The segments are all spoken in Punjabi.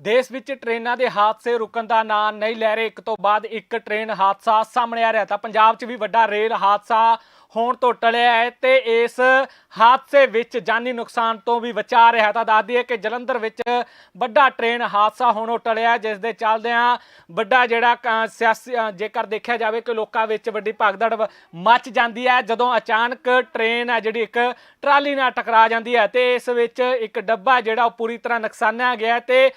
ਦੇਸ਼ ਵਿੱਚ ਟ੍ਰੇਨਾਂ ਦੇ ਹਾਦਸੇ ਰੁਕਣ ਦਾ ਨਾਂ ਨਹੀਂ ਲੈ ਰਹੇ। ਇੱਕ ਤੋਂ ਬਾਅਦ ਇੱਕ ਟ੍ਰੇਨ ਹਾਦਸਾ ਸਾਹਮਣੇ ਆ ਰਿਹਾ ਤਾਂ ਪੰਜਾਬ 'ਚ ਵੀ ਵੱਡਾ ਰੇਲ ਹਾਦਸਾ ਹੋਣ ਤੋਂ ਟਲਿਆ ਹੈ ਤੇ ਇਸ ਹਾਦਸੇ ਵਿੱਚ ਜਾਨੀ ਨੁਕਸਾਨ ਤੋਂ ਵੀ ਬਚਾ ਰਿਹਾ ਤਾਂ ਦੱਸ ਦਈਏ ਕਿ ਜਲੰਧਰ ਵਿੱਚ ਵੱਡਾ ਟ੍ਰੇਨ ਹਾਦਸਾ ਹੋਣੋਂ ਟਲਿਆ ਜਿਸ ਦੇ ਚੱਲਦਿਆਂ ਵੱਡਾ ਜਿਹੜਾ ਸਿਆਸੀ ਜੇਕਰ ਦੇਖਿਆ ਜਾਵੇ ਕਿ ਲੋਕਾਂ ਵਿੱਚ ਵੱਡੀ ਭਗਦੜ ਮੱਚ ਜਾਂਦੀ ਹੈ, ਜਦੋਂ ਅਚਾਨਕ ਟ੍ਰੇਨ ਹੈ ਜਿਹੜੀ ਇੱਕ ਟਰਾਲੀ ਨਾਲ ਟਕਰਾ ਜਾਂਦੀ ਹੈ ਤੇ ਇਸ ਵਿੱਚ ਇੱਕ ਡੱਬਾ ਜਿਹੜਾ ਉਹ ਪੂਰੀ ਤਰ੍ਹਾਂ ਨੁਕਸਾਨਿਆ ਗਿਆ ਹੈ ਤੇ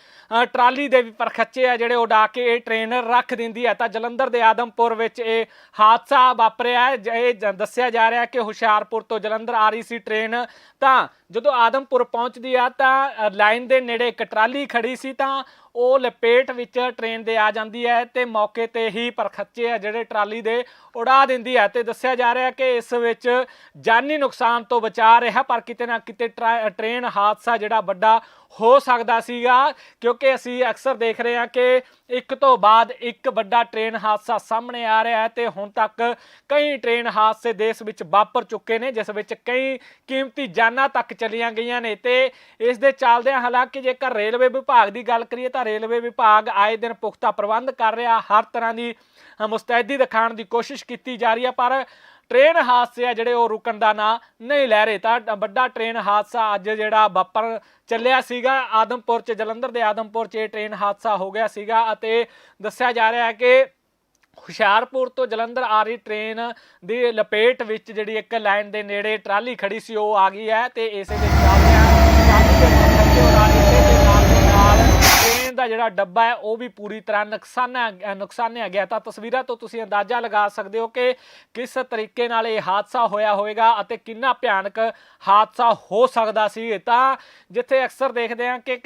ਟਰਾਲੀ ਦੇ ਵੀ ਪਰਖੱਚੇ ਆ ਜਿਹੜੇ ਉਡਾ ਕੇ ਇਹ ਟ੍ਰੇਨ ਰੱਖ ਦਿੰਦੀ ਹੈ। ਤਾਂ ਜਲੰਧਰ ਦੇ ਆਦਮਪੁਰ ਵਿੱਚ ਇਹ ਹਾਦਸਾ ਵਾਪਰਿਆ ਜ- ਇਹ ਜ- ਦੱਸਿਆ ਜਾ ਰਿਹਾ ਕਿ ਹੁਸ਼ਿਆਰਪੁਰ ਤੋਂ ਜਲੰਧਰ ਆ ਰਹੀ ਸੀ ਟ੍ਰੇਨ। ਤਾਂ ਜਦੋਂ ਆਦਮਪੁਰ ਪਹੁੰਚਦੀ ਆ ਤਾਂ ਲਾਈਨ ਦੇ ਨੇੜੇ ਇੱਕ ਟਰਾਲੀ ਖੜੀ ਸੀ ਤਾਂ ਉਹ ਲਪੇਟ ਵਿੱਚ ਟ੍ਰੇਨ ਦੇ ਆ ਜਾਂਦੀ ਹੈ ਤੇ ਮੌਕੇ ਤੇ ਹੀ ਪਰਖੱਚੇ ਆ ਜਿਹੜੇ ਟਰਾਲੀ ਦੇ ਉਡਾ ਦਿੰਦੀ ਹੈ ਤੇ ਦੱਸਿਆ ਜਾ ਰਿਹਾ ਕਿ ਇਸ ਵਿੱਚ ਜਾਨੀ ਨੁਕਸਾਨ ਤੋਂ ਬਚਾ ਰਿਹਾ, ਪਰ ਕਿਤੇ ਨਾ ਕਿਤੇ ਟਰਾ- ਟ੍ਰੇਨ ਹਾਦਸਾ ਜਿਹੜਾ ਵੱਡਾ ਹੋ ਸਕਦਾ ਸੀਗਾ, ਕਿਉਂਕਿ ਅਸੀਂ ਅਕਸਰ ਦੇਖ ਰਹੇ ਹਾਂ ਕਿ ਇੱਕ ਤੋਂ ਬਾਅਦ ਇੱਕ ਵੱਡਾ ਟ੍ਰੇਨ ਹਾਦਸਾ ਸਾਹਮਣੇ ਆ ਰਿਹਾ ਹੈ ਤੇ ਹੁਣ ਤੱਕ ਕਈ ਟ੍ਰੇਨ ਹਾਦਸੇ ਦੇਸ਼ ਵਿੱਚ ਵਾਪਰ ਚੁੱਕੇ ਨੇ, ਜਿਸ ਵਿੱਚ ਕਈ ਕੀਮਤੀ ਜਾਨਾਂ ਤੱਕ ਚਲੀਆਂ ਗਈਆਂ ਨੇ ਤੇ ਇਸ ਦੇ ਚੱਲਦਿਆਂ ਹਾਲਾਂਕਿ ਜੇਕਰ ਰੇਲਵੇ ਵਿਭਾਗ ਦੀ ਗੱਲ ਕਰੀਏ ਤਾਂ ਰੇਲਵੇ ਵਿਭਾਗ ਆਏ ਦਿਨ ਪੁਖਤਾ ਪ੍ਰਬੰਧ ਕਰ ਰਿਹਾ। ਹਰ ਤਰ੍ਹਾਂ ਦੀ ਮੁਸਤੈਦੀ ਦਿਖਾਉਣ ਦੀ ਕੋਸ਼ਿਸ਼ ਕੀਤੀ ਜਾ ਰਹੀ ਹੈ, ਪਰ ਟ੍ਰੇਨ ਹਾਦਸੇ ਆ ਜਿਹੜੇ ਉਹ ਰੁਕਣ ਦਾ ਨਾਂ ਨਹੀਂ ਲੈ ਰਹੇ। ਤਾਂ ਵੱਡਾ ਟ੍ਰੇਨ ਹਾਦਸਾ ਅੱਜ ਜਿਹੜਾ ਵਾਪਰ ਚੱਲਿਆ ਸੀਗਾ ਆਦਮਪੁਰ ਚ, ਜਲੰਧਰ ਦੇ ਆਦਮਪੁਰ ਚ ਇਹ ਟ੍ਰੇਨ ਹਾਦਸਾ ਹੋ ਗਿਆ ਸੀਗਾ ਅਤੇ ਦੱਸਿਆ ਜਾ ਰਿਹਾ ਹੈ ਕਿ ਹੁਸ਼ਿਆਰਪੁਰ ਤੋਂ ਜਲੰਧਰ ਆ ਰਹੀ ਟ੍ਰੇਨ ਦੀ ਲਪੇਟ ਵਿੱਚ ਜਿਹੜੀ ਇੱਕ ਲਾਈਨ ਦੇ ਨੇੜੇ ਟਰਾਲੀ ਖੜੀ ਸੀ, ਉਹ ਆ ਗਈ ਹੈ ਤੇ ਇਸੇ ਦੇ ਚੱਲਦਿਆਂ ਟਰਾਲੀ ਦੇ ਪਰਖੱਚੇ ਉਡਾ ਦਿੱਤੇ ਤੇ ਨਾਲ ਦੀ ਨਾਲ ਟ੍ਰੇਨ ਦਾ ਜਿਹੜਾ ਡੱਬਾ ਹੈ, ਉਹ ਵੀ ਪੂਰੀ ਤਰ੍ਹਾਂ ਨੁਕਸਾਨਿਆ ਨੁਕਸਾਨਿਆ ਗਿਆ ਤਾਂ ਤਸਵੀਰਾਂ ਤੋਂ ਤੁਸੀਂ ਅੰਦਾਜ਼ਾ ਲਗਾ ਸਕਦੇ ਹੋ ਕਿ ਕਿਸ ਤਰੀਕੇ ਨਾਲ ਇਹ ਹਾਦਸਾ ਹੋਇਆ ਹੋਵੇਗਾ ਅਤੇ ਕਿੰਨਾ ਭਿਆਨਕ ਹਾਦਸਾ ਹੋ ਸਕਦਾ ਸੀ। ਤਾਂ ਜਿੱਥੇ ਅਕਸਰ ਦੇਖਦੇ ਹਾਂ ਕਿ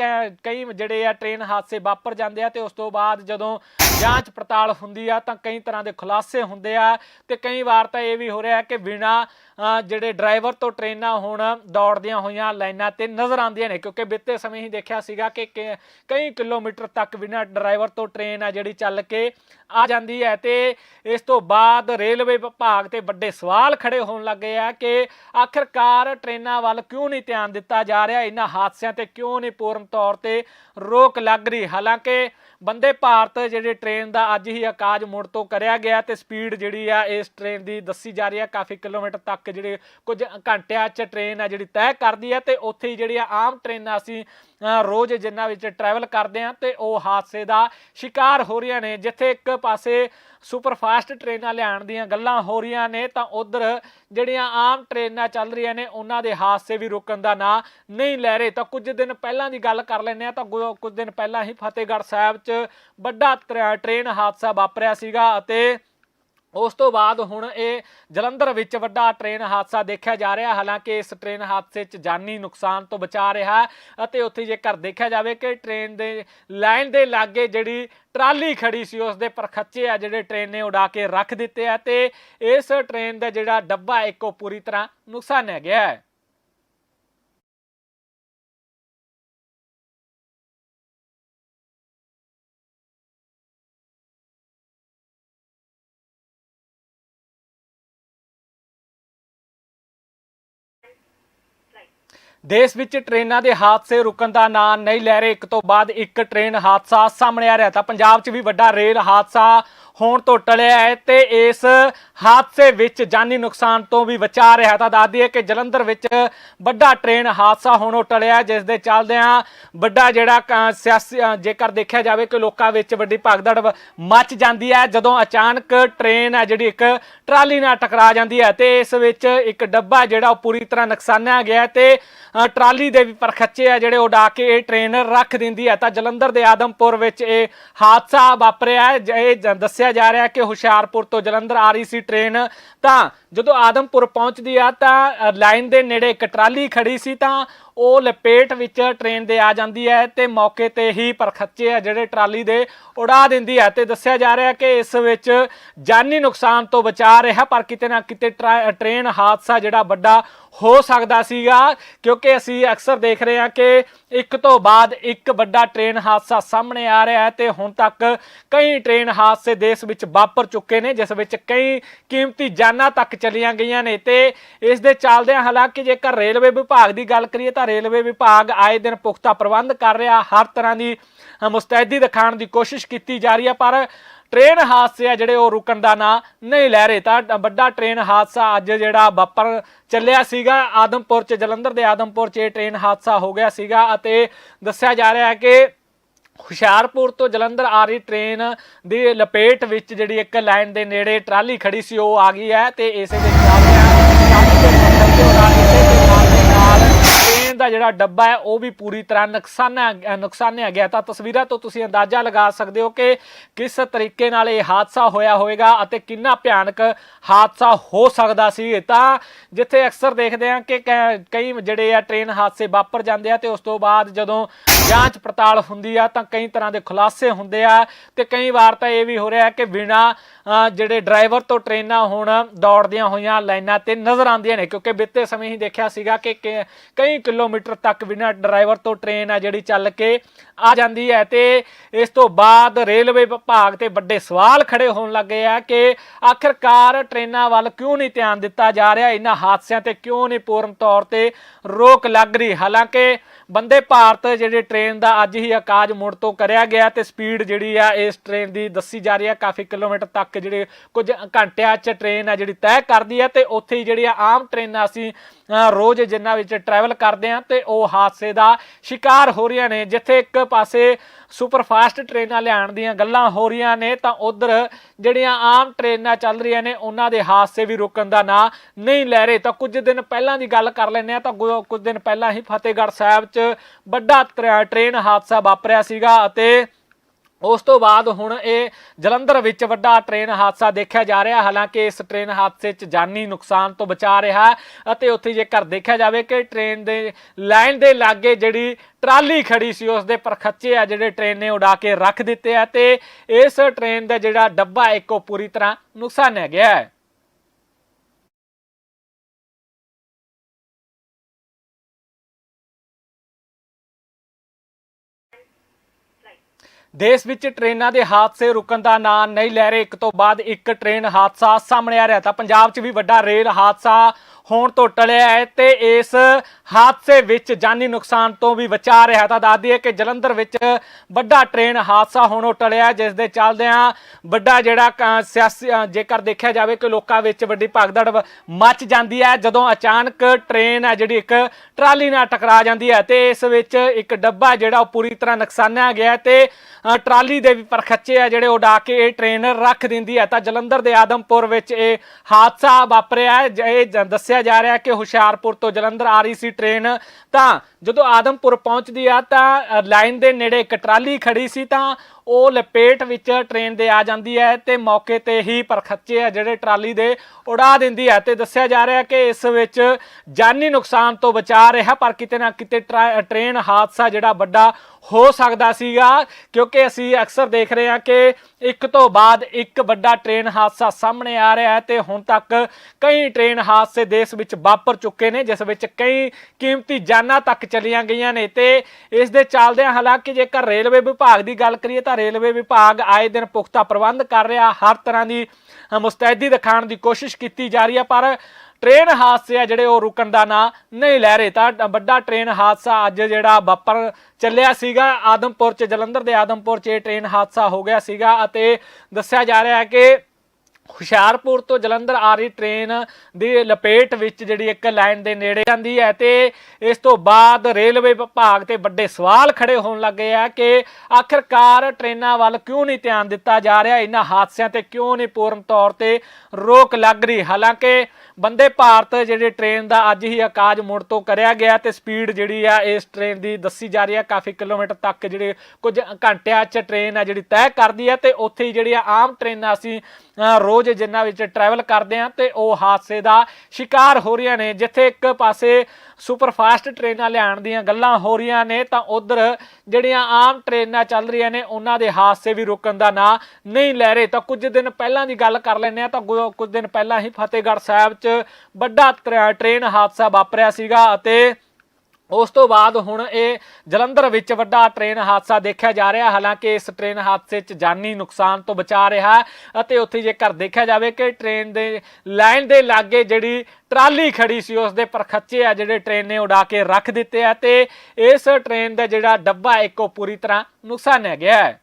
ਕਈ ਜਿਹੜੇ ਆ ਟ੍ਰੇਨ ਹਾਦਸੇ ਵਾਪਰ ਜਾਂਦੇ ਆ ਤੇ ਉਸ ਤੋਂ ਬਾਅਦ ਜਦੋਂ ਜਾਂਚ ਪੜਤਾਲ ਹੁੰਦੀ ਆ ਤਾਂ ਕਈ ਤਰ੍ਹਾਂ ਦੇ ਖੁਲਾਸੇ ਹੁੰਦੇ ਆ ਤੇ ਕਈ ਵਾਰ ਤਾਂ ਇਹ ਵੀ ਹੋ ਰਿਹਾ ਕਿ ਬਿਨਾ ਜਿਹੜੇ ਡਰਾਈਵਰ ਤੋਂ ਟ੍ਰੇਨਾਂ ਹੁਣ ਦੌੜਦੀਆਂ ਹੋਈਆਂ ਲਾਈਨਾਂ ਤੇ ਨਜ਼ਰ ਆਉਂਦੀਆਂ ਨੇ। ਕਿਉਂਕਿ ਬੀਤੇ ਸਮੇਂ ਹੀ ਦੇਖਿਆ ਸੀਗਾ ਕਿ, ਕਈ ਕਿਲੋ ਕਿਲੋਮੀਟਰ ਤੱਕ ਬਿਨਾਂ ਡਰਾਈਵਰ ਤੋਂ ਟ੍ਰੇਨ ਆ ਜਿਹੜੀ ਚੱਲ ਕੇ ਆ ਜਾਂਦੀ ਹੈ ਤੇ ਇਸ ਤੋਂ ਬਾਅਦ ਰੇਲਵੇ ਵਿਭਾਗ ਤੇ ਵੱਡੇ ਸਵਾਲ ਖੜੇ ਹੋਣ ਲੱਗੇ ਆ ਕਿ ਆਖਰਕਾਰ ਟ੍ਰੇਨਾਂ ਵੱਲ ਕਿਉਂ ਨਹੀਂ ਧਿਆਨ ਦਿੱਤਾ ਜਾ ਰਿਹਾ? ਇਹਨਾਂ ਹਾਦਸਿਆਂ ਤੇ ਕਿਉਂ ਨਹੀਂ ਪੂਰਨ ਤੌਰ ਤੇ ਰੋਕ ਲੱਗ ਰਹੀ? ਹਾਲਾਂਕਿ ਬੰਦੇ ਭਾਰਤ ਜਿਹੜੇ ਟ੍ਰੇਨ ਦਾ ਅੱਜ ਹੀ ਆਕਾਜ ਮੋੜ ਤੋਂ ਕਰਿਆ ਗਿਆ ਤੇ ਸਪੀਡ ਜਿਹੜੀ ਆ ਇਸ ਟ੍ਰੇਨ ਦੀ ਦੱਸੀ ਜਾ ਰਹੀ ਆ, ਕਾਫੀ ਕਿਲੋਮੀਟਰ ਤੱਕ ਜਿਹੜੇ ਕੁਝ ਘੰਟਿਆਂ 'ਚ ਟ੍ਰੇਨ ਆ ਜਿਹੜੀ ਤੈਅ ਕਰਦੀ ਆ ਤੇ ਉੱਥੇ ਹੀ ਜਿਹੜੀਆਂ ਆਮ ਟ੍ਰੇਨਾਂ ਅਸੀਂ ਰੋਜ਼ ਜਿੰਨਾ ਵਿੱਚ ਟਰੈਵਲ ਕਰਦੇ ਆ ਤੇ ਉਹ ਹਾਦਸੇ ਦਾ ਸ਼ਿਕਾਰ ਹੋ ਰਹੀਆਂ ਨੇ, ਜਿੱਥੇ ਇੱਕ ਪਾਸੇ ਸੁਪਰ ਫਾਸਟ ਟ੍ਰੇਨਾਂ ਲਿਆਉਣ ਦੀਆਂ ਗੱਲਾਂ ਹੋ ਰਹੀਆਂ ਨੇ, ਤਾਂ ਉਧਰ ਜਿਹੜੀਆਂ ਆਮ ਟ੍ਰੇਨਾਂ ਚੱਲ ਰਹੀਆਂ ਨੇ, ਉਹਨਾਂ ਦੇ ਹਾਦਸੇ ਵੀ ਰੁਕਣ ਦਾ ਨਾਂ ਨਹੀਂ ਲੈ ਰਹੇ। ਤਾਂ ਕੁਝ ਦਿਨ ਪਹਿਲਾਂ ਦੀ ਗੱਲ ਕਰ ਲੈਂਦੇ ਆ ਤਾਂ ਗੁ- ਕੁਝ ਦਿਨ ਪਹਿਲਾਂ ਹੀ ਫਤਿਹਗੜ੍ਹ ਸਾਹਿਬ 'ਚ ਵੱਡਾ ਟ੍ਰੈ- ਟ੍ਰੇਨ ਹਾਦਸਾ ਵਾਪਰਿਆ ਸੀਗਾ ਅਤੇ ਉਸ ਤੋਂ ਬਾਅਦ ਹੁਣ ਇਹ ਜਲੰਧਰ ਵਿੱਚ ਵੱਡਾ ਟ੍ਰੇਨ ਹਾਦਸਾ ਦੇਖਿਆ ਜਾ ਰਿਹਾ। ਹਾਲਾਂਕਿ ਇਸ ਟ੍ਰੇਨ ਹਾਦਸੇ 'ਚ ਜਾਨੀ ਨੁਕਸਾਨ ਤੋਂ ਬਚਾ ਰਿਹਾ ਅਤੇ ਉੱਥੇ ਜੇਕਰ ਦੇਖਿਆ ਜਾਵੇ ਕਿ ਟ੍ਰੇਨ ਦੇ ਲਾਈਨ ਦੇ ਲਾਗੇ ਜਿਹੜੀ ਟਰਾਲੀ ਖੜੀ ਸੀ, ਉਸ ਦੇ ਪਰਖੱਚੇ ਆ ਜਿਹੜੇ ਟ੍ਰੇਨ ਨੇ ਉਡਾ ਕੇ ਰੱਖ ਦਿੱਤੇ ਆ ਤੇ ਇਸ ਟ੍ਰੇਨ ਦਾ ਜਿਹੜਾ ਡੱਬਾ, ਇੱਕ ਉਹ ਪੂਰੀ ਤਰ੍ਹਾਂ ਨੁਕਸਾਨਿਆ ਗਿਆ ਹੈ। ਦੇਸ਼ ਵਿੱਚ ਟ੍ਰੇਨਾਂ ਦੇ ਹਾਦਸੇ ਰੁਕਣ ਦਾ ਨਾਂ ਨਹੀਂ ਲੈ ਰਹੇ। ਇੱਕ ਤੋਂ ਬਾਅਦ ਇੱਕ ਟ੍ਰੇਨ ਹਾਦਸਾ ਸਾਹਮਣੇ ਆ ਰਿਹਾ ਤਾਂ ਪੰਜਾਬ 'ਚ ਵੀ ਵੱਡਾ ਰੇਲ ਹਾਦਸਾ ਹੋਣ ਤੋਂ ਟਲਿਆ ਹੈ ਤੇ ਇਸ ਹਾਦਸੇ ਵਿੱਚ ਜਾਨੀ ਨੁਕਸਾਨ ਤੋਂ ਵੀ ਬਚਾ ਰਿਹਾ ਤਾਂ ਦੱਸ ਦਈਏ ਕਿ ਜਲੰਧਰ ਵਿੱਚ ਵੱਡਾ ਟ੍ਰੇਨ ਹਾਦਸਾ ਹੋਣੋਂ ਟਲਿਆ ਜਿਸ ਦੇ ਚੱਲਦਿਆਂ ਵੱਡਾ ਜਿਹੜਾ ਸਿਆਸੀ ਜੇਕਰ ਦੇਖਿਆ ਜਾਵੇ ਕਿ ਲੋਕਾਂ ਵਿੱਚ ਵੱਡੀ ਭਗਦੜ ਮੱਚ ਜਾਂਦੀ ਹੈ, ਜਦੋਂ ਅਚਾਨਕ ਟ੍ਰੇਨ ਹੈ ਜਿਹੜੀ ਇੱਕ ਟਰਾਲੀ ਨਾਲ ਟਕਰਾ ਜਾਂਦੀ ਹੈ ਤੇ ਇਸ ਵਿੱਚ ਇੱਕ ਡੱਬਾ ਜਿਹੜਾ ਉਹ ਪੂਰੀ ਤਰ੍ਹਾਂ ਨੁਕਸਾਨਿਆ ਗਿਆ ਹੈ ਤੇ ਟਰਾਲੀ ਦੇ ਵੀ ਪਰਖੱਚੇ ਆ ਜਿਹੜੇ ਉਡਾ ਕੇ ਇਹ ਟ੍ਰੇਨ ਰੱਖ ਦਿੰਦੀ ਹੈ। ਤਾਂ ਜਲੰਧਰ ਦੇ ਆਦਮਪੁਰ ਵਿੱਚ ਇਹ ਹਾਦਸਾ ਵਾਪਰਿਆ ਜ- ਇਹ ਦੱਸਿਆ ਦੱਸਿਆ ਜਾ ਰਿਹਾ ਕਿ ਹੁਸ਼ਿਆਰਪੁਰ ਤੋਂ ਜਲੰਧਰ ਆ ਰਹੀ ਸੀ ਟ੍ਰੇਨ। ਤਾਂ ਜਦੋਂ ਆਦਮਪੁਰ ਪਹੁੰਚਦੀ ਆ, ਤਾਂ ਲਾਈਨ ਦੇ ਨੇੜੇ ਇੱਕ ਟਰਾਲੀ ਖੜੀ ਸੀ, ਤਾਂ ਉਹ ਲਪੇਟ ਵਿੱਚ ਟ੍ਰੇਨ ਦੇ ਆ ਜਾਂਦੀ ਹੈ ਤੇ ਮੌਕੇ ਤੇ ਹੀ ਪਰਖੱਚੇ ਆ ਜਿਹੜੇ ਟਰਾਲੀ ਦੇ ਉਡਾ ਦਿੰਦੀ ਹੈ ਤੇ ਦੱਸਿਆ ਜਾ ਰਿਹਾ ਕਿ ਇਸ ਵਿੱਚ ਜਾਨੀ ਨੁਕਸਾਨ ਤੋਂ ਬਚਾ ਰਿਹਾ, ਪਰ ਕਿਤੇ ਨਾ ਕਿਤੇ ਟਰਾ- ਟ੍ਰੇਨ ਹਾਦਸਾ ਜਿਹੜਾ ਵੱਡਾ ਹੋ ਸਕਦਾ ਸੀਗਾ, ਕਿਉਂਕਿ ਅਸੀਂ ਅਕਸਰ ਦੇਖ ਰਹੇ ਹਾਂ ਕਿ ਇੱਕ ਤੋਂ ਬਾਅਦ ਇੱਕ ਵੱਡਾ ਟ੍ਰੇਨ ਹਾਦਸਾ ਸਾਹਮਣੇ ਆ ਰਿਹਾ ਹੈ ਤੇ ਹੁਣ ਤੱਕ ਕਈ ਟ੍ਰੇਨ ਹਾਦਸੇ ਦੇਸ਼ ਵਿੱਚ ਵਾਪਰ ਚੁੱਕੇ ਨੇ, ਜਿਸ ਵਿੱਚ ਕਈ ਕੀਮਤੀ ਜਾਨਾਂ ਤੱਕ ਚਲੀਆਂ ਗਈਆਂ ਨੇ ਤੇ ਇਸ ਦੇ ਚੱਲਦਿਆਂ ਹਾਲਾਂਕਿ ਜੇਕਰ ਰੇਲਵੇ ਵਿਭਾਗ ਦੀ ਗੱਲ ਕਰੀਏ ਤਾਂ ਰੇਲਵੇ ਵਿਭਾਗ ਆਏ ਦਿਨ ਪੁਖਤਾ ਪ੍ਰਬੰਧ ਕਰ ਰਿਹਾ, ਹਰ ਤਰ੍ਹਾਂ ਦੀ ਮੁਸਤੈਦੀ ਦਿਖਾਉਣ ਦੀ ਕੋਸ਼ਿਸ਼ ਕੀਤੀ ਜਾ ਰਹੀ ਹੈ, ਪਰ ਟ੍ਰੇਨ ਹਾਦਸੇ ਆ ਜਿਹੜੇ ਉਹ ਰੁਕਣ ਦਾ ਨਾਂ ਨਹੀਂ ਲੈ ਰਹੇ। ਤਾਂ ਵੱਡਾ ਟ੍ਰੇਨ ਹਾਦਸਾ ਅੱਜ ਜਿਹੜਾ ਵਾਪਰ ਚੱਲਿਆ ਸੀਗਾ ਆਦਮਪੁਰ ਚ, ਜਲੰਧਰ ਦੇ ਆਦਮਪੁਰ ਚ ਇਹ ਟ੍ਰੇਨ ਹਾਦਸਾ ਹੋ ਗਿਆ ਸੀਗਾ ਅਤੇ ਦੱਸਿਆ ਜਾ ਰਿਹਾ ਹੈ ਕਿ ਹੁਸ਼ਿਆਰਪੁਰ ਤੋਂ ਜਲੰਧਰ ਆ ਰਹੀ ਟ੍ਰੇਨ ਦੀ ਲਪੇਟ ਵਿੱਚ ਜਿਹੜੀ ਇੱਕ ਲਾਈਨ ਦੇ ਨੇੜੇ ਟਰਾਲੀ ਖੜੀ ਸੀ, ਉਹ ਆ ਗਈ ਹੈ ਤੇ ਇਸੇ ਦੇ ਚੱਲਦੇ ਆ ਟਰਾਲੀ ਦੇ ਪੱਥਰ ਦੇ ਨਾਲ ਇਸੇ ਦੇ ਨਾਲ ਦੇ ਨਾਲ ਟ੍ਰੇਨ ਦਾ ਜਿਹੜਾ ਡੱਬਾ ਹੈ, ਉਹ ਵੀ ਪੂਰੀ ਤਰ੍ਹਾਂ ਨੁਕਸਾਨਿਆ ਨੁਕਸਾਨਿਆ ਗਿਆ ਤਾਂ ਤਸਵੀਰਾਂ ਤੋਂ ਤੁਸੀਂ ਅੰਦਾਜ਼ਾ ਲਗਾ ਸਕਦੇ ਹੋ ਕਿ ਕਿਸ ਤਰੀਕੇ ਨਾਲ ਇਹ ਹਾਦਸਾ ਹੋਇਆ ਹੋਵੇਗਾ ਅਤੇ ਕਿੰਨਾ ਭਿਆਨਕ ਹਾਦਸਾ ਹੋ ਸਕਦਾ ਸੀ। ਤਾਂ ਜਿੱਥੇ ਅਕਸਰ ਦੇਖਦੇ ਹਾਂ ਕਿ ਕ- ਕਈ ਜਿਹੜੇ ਆ ਟ੍ਰੇਨ ਹਾਦਸੇ ਵਾਪਰ ਜਾਂਦੇ ਆ ਤੇ ਉਸ ਤੋਂ ਬਾਅਦ ਜਦੋਂ ਜਾਂਚ ਪੜਤਾਲ ਹੁੰਦੀ ਆ ਤਾਂ ਕਈ ਤਰ੍ਹਾਂ ਦੇ ਖੁਲਾਸੇ ਹੁੰਦੇ ਆ ਤੇ ਕਈ ਵਾਰ ਤਾਂ ਇਹ ਵੀ ਹੋ ਰਿਹਾ ਕਿ ਬਿਨਾ ਜਿਹੜੇ ਡਰਾਈਵਰ ਤੋਂ ਟ੍ਰੇਨਾਂ ਹੁਣ ਦੌੜਦੀਆਂ ਹੋਈਆਂ ਲਾਈਨਾਂ ਤੇ ਨਜ਼ਰ ਆਉਂਦੀਆਂ ਨੇ, ਕਿਉਂਕਿ ਬਿੱਤੇ ਸਮੇਂ ਹੀ ਦੇਖਿਆ ਸੀਗਾ ਕਿ ਕਿ ਕਈ ਕਿਲੋਮੀਟਰ ਤੱਕ ਬਿਨਾ ਡਰਾਈਵਰ ਤੋਂ ਟ੍ਰੇਨ ਆ ਜਿਹੜੀ ਚੱਲ ਕੇ ਆ ਜਾਂਦੀ ਹੈ ਤੇ ਇਸ ਤੋਂ ਬਾਅਦ ਰੇਲਵੇ ਵਿਭਾਗ ਤੇ ਵੱਡੇ ਸਵਾਲ ਖੜੇ ਹੋਣ ਲੱਗੇ ਆ ਕਿ ਆਖਿਰਕਾਰ ਟ੍ਰੇਨਾਂ ਵੱਲ ਕਿਉਂ ਨਹੀਂ ਧਿਆਨ ਦਿੱਤਾ ਜਾ ਰਿਹਾ? ਇਹਨਾਂ ਹਾਦਸਿਆਂ ਤੇ ਕਿਉਂ ਨਹੀਂ ਪੂਰਨ ਤੌਰ ਤੇ ਰੋਕ ਲੱਗ ਰਹੀ? ਹਾਲਾਂਕਿ ਬੰਦੇ ਭਾਰਤ ਜਿਹੜੇ ਟ੍ਰੇਨ ਦਾ ਅੱਜ ਹੀ ਆਕਾਜ ਮੋੜ ਤੋਂ ਕਰਿਆ ਗਿਆ ਤੇ ਸਪੀਡ ਜਿਹੜੀ ਆ ਇਸ ਟ੍ਰੇਨ ਦੀ ਦੱਸੀ ਜਾ ਰਹੀ ਆ, ਕਾਫੀ ਕਿਲੋਮੀਟਰ ਤੱਕ ਜਿਹੜੇ ਕੁਝ ਘੰਟਿਆਂ 'ਚ ਟ੍ਰੇਨ ਆ ਜਿਹੜੀ ਤੈਅ ਕਰਦੀ ਆ ਤੇ ਉੱਥੇ ਹੀ ਜਿਹੜੀਆਂ ਆਮ ਟ੍ਰੇਨਾਂ ਅਸੀਂ ਰੋਜ਼ ਜਿਨ੍ਹਾਂ ਵਿੱਚ ਟਰੈਵਲ ਕਰਦੇ ਆ ਤੇ ਉਹ ਹਾਦਸੇ ਦਾ ਸ਼ਿਕਾਰ ਹੋ ਰਹੀਆਂ ਨੇ, ਜਿੱਥੇ ਇੱਕ ਪਾਸੇ ਸੁਪਰ ਫਾਸਟ ਟ੍ਰੇਨਾਂ ਲਿਆਉਣ ਦੀਆਂ ਗੱਲਾਂ ਹੋ ਰਹੀਆਂ ਨੇ, ਤਾਂ ਉਧਰ ਜਿਹੜੀਆਂ ਆਮ ਟ੍ਰੇਨਾਂ ਚੱਲ ਰਹੀਆਂ ਨੇ, ਉਹਨਾਂ ਦੇ ਹਾਦਸੇ ਵੀ ਰੁਕਣ ਦਾ ਨਾਂ ਨਹੀਂ ਲੈ ਰਹੇ। ਤਾਂ ਕੁਝ ਦਿਨ ਪਹਿਲਾਂ ਦੀ ਗੱਲ ਕਰ ਲੈਂਦੇ ਆ ਤਾਂ ਗੁ- ਕੁਝ ਦਿਨ ਪਹਿਲਾਂ ਹੀ ਫਤਿਹਗੜ੍ਹ ਸਾਹਿਬ 'ਚ ਵੱਡਾ ਟ੍ਰੈ- ਟ੍ਰੇਨ ਹਾਦਸਾ ਵਾਪਰਿਆ ਸੀਗਾ ਅਤੇ ਉਸ ਤੋਂ ਬਾਅਦ ਹੁਣ ਇਹ ਜਲੰਧਰ ਵਿੱਚ ਵੱਡਾ ਟ੍ਰੇਨ ਹਾਦਸਾ ਦੇਖਿਆ ਜਾ ਰਿਹਾ। ਹਾਲਾਂਕਿ ਇਸ ਟ੍ਰੇਨ ਹਾਦਸੇ 'ਚ ਜਾਨੀ ਨੁਕਸਾਨ ਤੋਂ ਬਚਾ ਰਿਹਾ ਅਤੇ ਉੱਥੇ ਜੇਕਰ ਦੇਖਿਆ ਜਾਵੇ ਕਿ ਟ੍ਰੇਨ ਦੇ ਲਾਈਨ ਦੇ ਲਾਗੇ ਜਿਹੜੀ ਟਰਾਲੀ ਖੜੀ ਸੀ, ਉਸ ਦੇ ਪਰਖੱਚੇ ਆ ਜਿਹੜੇ ਟ੍ਰੇਨ ਨੇ ਉਡਾ ਕੇ ਰੱਖ ਦਿੱਤੇ ਆ ਤੇ ਇਸ ਟ੍ਰੇਨ ਦਾ ਜਿਹੜਾ ਡੱਬਾ ਇੱਕ ਉਹ ਪੂਰੀ ਤਰ੍ਹਾਂ ਨੁਕਸਾਨਿਆ ਗਿਆ ਹੈ। ਦੇਸ਼ ਵਿੱਚ ਟ੍ਰੇਨਾਂ ਦੇ ਹਾਦਸੇ ਰੁਕਣ ਦਾ ਨਾਂ ਨਹੀਂ ਲੈ ਰਹੇ। ਇੱਕ ਤੋਂ ਬਾਅਦ ਇੱਕ ਟ੍ਰੇਨ ਹਾਦਸਾ ਸਾਹਮਣੇ ਆ ਰਿਹਾ ਤਾਂ ਪੰਜਾਬ 'ਚ ਵੀ ਵੱਡਾ ਰੇਲ ਹਾਦਸਾ ਹੋਣ ਤੋਂ ਟਲਿਆ ਹੈ ਤੇ ਇਸ ਹਾਦਸੇ ਵਿੱਚ ਜਾਨੀ ਨੁਕਸਾਨ ਤੋਂ ਵੀ ਬਚਾ ਰਿਹਾ ਤਾਂ ਦੱਸ ਦਈਏ ਕਿ ਜਲੰਧਰ ਵਿੱਚ ਵੱਡਾ ਟ੍ਰੇਨ ਹਾਦਸਾ ਹੋਣੋਂ ਟਲਿਆ ਜਿਸ ਦੇ ਚੱਲਦਿਆਂ ਵੱਡਾ ਜਿਹੜਾ ਸਿਆਸੀ ਜੇਕਰ ਦੇਖਿਆ ਜਾਵੇ ਕਿ ਲੋਕਾਂ ਵਿੱਚ ਵੱਡੀ ਭਗਦੜ ਮੱਚ ਜਾਂਦੀ ਹੈ, ਜਦੋਂ ਅਚਾਨਕ ਟ੍ਰੇਨ ਹੈ ਜਿਹੜੀ ਇੱਕ ਟਰਾਲੀ ਨਾਲ ਟਕਰਾ ਜਾਂਦੀ ਹੈ ਤੇ ਇਸ ਵਿੱਚ ਇੱਕ ਡੱਬਾ ਜਿਹੜਾ ਉਹ ਪੂਰੀ ਤਰ੍ਹਾਂ ਨੁਕਸਾਨਿਆ ਗਿਆ ਹੈ ਤੇ ਟਰਾਲੀ ਦੇ ਵੀ ਪਰਖੱਚੇ ਆ ਜਿਹੜੇ ਉਡਾ ਕੇ ਇਹ ਟ੍ਰੇਨ ਰੱਖ ਦਿੰਦੀ ਹੈ। ਤਾਂ ਜਲੰਧਰ ਦੇ ਆਦਮਪੁਰ ਵਿੱਚ ਇਹ ਹਾਦਸਾ ਵਾਪਰਿਆ ਜ- ਇਹ ਦੱਸਿਆ ਦੱਸਿਆ ਜਾ ਰਿਹਾ ਕਿ ਹੁਸ਼ਿਆਰਪੁਰ ਤੋਂ ਜਲੰਧਰ ਆ ਰਹੀ ਸੀ ਟ੍ਰੇਨ। ਤਾਂ ਜਦੋਂ ਆਦਮਪੁਰ ਪਹੁੰਚਦੀ ਆ, ਤਾਂ ਲਾਈਨ ਦੇ ਨੇੜੇ ਇੱਕ ਟਰਾਲੀ ਖੜੀ ਸੀ, ਤਾਂ ਉਹ ਲਪੇਟ ਵਿੱਚ ਟ੍ਰੇਨ ਦੇ ਆ ਜਾਂਦੀ ਹੈ ਤੇ ਮੌਕੇ ਤੇ ਹੀ ਪਰਖੱਚੇ ਆ ਜਿਹੜੇ ਟਰਾਲੀ ਦੇ ਉਡਾ ਦਿੰਦੀ ਹੈ ਤੇ ਦੱਸਿਆ ਜਾ ਰਿਹਾ ਕਿ ਇਸ ਵਿੱਚ ਜਾਨੀ ਨੁਕਸਾਨ ਤੋਂ ਬਚਾ ਰਿਹਾ, ਪਰ ਕਿਤੇ ਨਾ ਕਿਤੇ ਟਰਾ- ਟ੍ਰੇਨ ਹਾਦਸਾ ਜਿਹੜਾ ਵੱਡਾ ਹੋ ਸਕਦਾ ਸੀਗਾ, ਕਿਉਂਕਿ ਅਸੀਂ ਅਕਸਰ ਦੇਖ ਰਹੇ ਹਾਂ ਕਿ ਇੱਕ ਤੋਂ ਬਾਅਦ ਇੱਕ ਵੱਡਾ ਟ੍ਰੇਨ ਹਾਦਸਾ ਸਾਹਮਣੇ ਆ ਰਿਹਾ ਹੈ ਤੇ ਹੁਣ ਤੱਕ ਕਈ ਟ੍ਰੇਨ ਹਾਦਸੇ ਦੇਸ਼ ਵਿੱਚ ਵਾਪਰ ਚੁੱਕੇ ਨੇ, ਜਿਸ ਵਿੱਚ ਕਈ ਕੀਮਤੀ ਜਾਨਾਂ ਤੱਕ ਚਲੀਆਂ ਗਈਆਂ ਨੇ ਤੇ ਇਸ ਦੇ ਚੱਲਦਿਆਂ ਹਾਲਾਂਕਿ ਜੇਕਰ ਰੇਲਵੇ ਵਿਭਾਗ ਦੀ ਗੱਲ ਕਰੀਏ ਤਾਂ ਰੇਲਵੇ ਵਿਭਾਗ ਆਏ ਦਿਨ ਪੁਖਤਾ ਪ੍ਰਬੰਧ ਕਰ ਰਿਹਾ, ਹਰ ਤਰ੍ਹਾਂ ਦੀ ਮੁਸਤੈਦੀ ਦਿਖਾਉਣ ਦੀ ਕੋਸ਼ਿਸ਼ ਕੀਤੀ ਜਾ ਰਹੀ ਹੈ, ਪਰ ਟ੍ਰੇਨ ਹਾਦਸੇ ਆ ਜਿਹੜੇ ਉਹ ਰੁਕਣ ਦਾ ਨਾਂ ਨਹੀਂ ਲੈ ਰਹੇ। ਤਾਂ ਵੱਡਾ ਟ੍ਰੇਨ ਹਾਦਸਾ ਅੱਜ ਜਿਹੜਾ ਵਾਪਰ ਚੱਲਿਆ ਸੀਗਾ ਆਦਮਪੁਰ ਚ, ਜਲੰਧਰ ਦੇ ਆਦਮਪੁਰ ਚ ਇਹ ਟ੍ਰੇਨ ਹਾਦਸਾ ਹੋ ਗਿਆ ਸੀਗਾ ਅਤੇ ਦੱਸਿਆ ਜਾ ਰਿਹਾ ਹੈ ਕਿ ਹੁਸ਼ਿਆਰਪੁਰ ਤੋਂ ਜਲੰਧਰ ਆ ਰਹੀ ਟ੍ਰੇਨ ਦੀ ਲਪੇਟ ਵਿੱਚ ਜਿਹੜੀ ਇੱਕ ਲਾਈਨ ਦੇ ਨੇੜੇ ਜਾਂਦੀ ਹੈ ਤੇ ਇਸ ਤੋਂ ਬਾਅਦ ਰੇਲਵੇ ਵਿਭਾਗ ਤੇ ਵੱਡੇ ਸਵਾਲ ਖੜੇ ਹੋਣ ਲੱਗੇ ਆ ਕਿ ਆਖਿਰਕਾਰ ਟ੍ਰੇਨਾਂ ਵੱਲ ਕਿਉਂ ਨਹੀਂ ਧਿਆਨ ਦਿੱਤਾ ਜਾ ਰਿਹਾ? ਇਹਨਾਂ ਹਾਦਸਿਆਂ ਤੇ ਕਿਉਂ ਨਹੀਂ ਪੂਰਨ ਤੌਰ ਤੇ ਰੋਕ ਲੱਗ ਰਹੀ? ਹਾਲਾਂਕਿ ਬੰਦੇ ਭਾਰਤ ਜਿਹੜੇ ਟ੍ਰੇਨ ਦਾ ਅੱਜ ਹੀ ਆਕਾਜ ਮੁੜ ਤੋਂ ਕਰਿਆ ਗਿਆ ਤੇ ਸਪੀਡ ਜਿਹੜੀ ਆ ਇਸ ਟ੍ਰੇਨ ਦੀ ਦੱਸੀ ਜਾ ਰਹੀ ਆ। ਕਾਫੀ ਕਿਲੋਮੀਟਰ ਤੱਕ ਜਿਹੜੇ ਕੁਝ ਘੰਟਿਆਂ 'ਚ ਟ੍ਰੇਨ ਆ ਜਿਹੜੀ ਤੈਅ ਕਰਦੀ ਆ ਤੇ ਉੱਥੇ ਹੀ ਜਿਹੜੀਆਂ ਆਮ ਟ੍ਰੇਨਾਂ ਅਸੀਂ ਰੋ ਰੋਜ਼ ਜਿਨ੍ਹਾਂ ਵਿੱਚ ਟਰੈਵਲ ਕਰਦੇ ਆ ਤੇ ਉਹ ਹਾਦਸੇ ਦਾ ਸ਼ਿਕਾਰ ਹੋ ਰਹੀਆਂ ਨੇ। ਜਿੱਥੇ ਇੱਕ ਪਾਸੇ ਸੁਪਰ ਫਾਸਟ ਟ੍ਰੇਨਾਂ ਲਿਆਉਣ ਦੀਆਂ ਗੱਲਾਂ ਹੋ ਰਹੀਆਂ ਨੇ, ਤਾਂ ਉਧਰ ਜਿਹੜੀਆਂ ਆਮ ਟ੍ਰੇਨਾਂ ਚੱਲ ਰਹੀਆਂ ਨੇ, ਉਹਨਾਂ ਦੇ ਹਾਦਸੇ ਵੀ ਰੁਕਣ ਦਾ ਨਾਂ ਨਹੀਂ ਲੈ ਰਹੇ। ਤਾਂ ਕੁਝ ਦਿਨ ਪਹਿਲਾਂ ਦੀ ਗੱਲ ਕਰ ਲੈਂਦੇ ਆ, ਤਾਂ ਗੁ- ਕੁਝ ਦਿਨ ਪਹਿਲਾਂ ਹੀ ਫਤਿਹਗੜ੍ਹ ਸਾਹਿਬ 'ਚ ਵੱਡਾ ਟ੍ਰੈ- ਟ੍ਰੇਨ ਹਾਦਸਾ ਵਾਪਰਿਆ ਸੀਗਾ ਅਤੇ ਉਸ ਤੋਂ ਬਾਅਦ ਹੁਣ ਇਹ ਜਲੰਧਰ ਵਿੱਚ ਵੱਡਾ ਟ੍ਰੇਨ ਹਾਦਸਾ ਦੇਖਿਆ ਜਾ ਰਿਹਾ। ਹਾਲਾਂਕਿ ਇਸ ਟ੍ਰੇਨ ਹਾਦਸੇ 'ਚ ਜਾਨੀ ਨੁਕਸਾਨ ਤੋਂ ਬਚਾ ਰਿਹਾ ਅਤੇ ਉੱਥੇ ਜੇਕਰ ਦੇਖਿਆ ਜਾਵੇ ਕਿ ਟ੍ਰੇਨ ਦੇ ਲਾਈਨ ਦੇ ਲਾਗੇ ਜਿਹੜੀ ਟਰਾਲੀ ਖੜੀ ਸੀ, ਉਸ ਦੇ ਪਰਖੱਚੇ ਆ ਜਿਹੜੇ ਟ੍ਰੇਨ ਨੇ ਉਡਾ ਕੇ ਰੱਖ ਦਿੱਤੇ ਆ ਤੇ ਇਸ ਟ੍ਰੇਨ ਦਾ ਜਿਹੜਾ ਡੱਬਾ ਇੱਕੋ ਪੂਰੀ ਤਰ੍ਹਾਂ ਨੁਕਸਾਨਿਆ ਗਿਆ ਹੈ।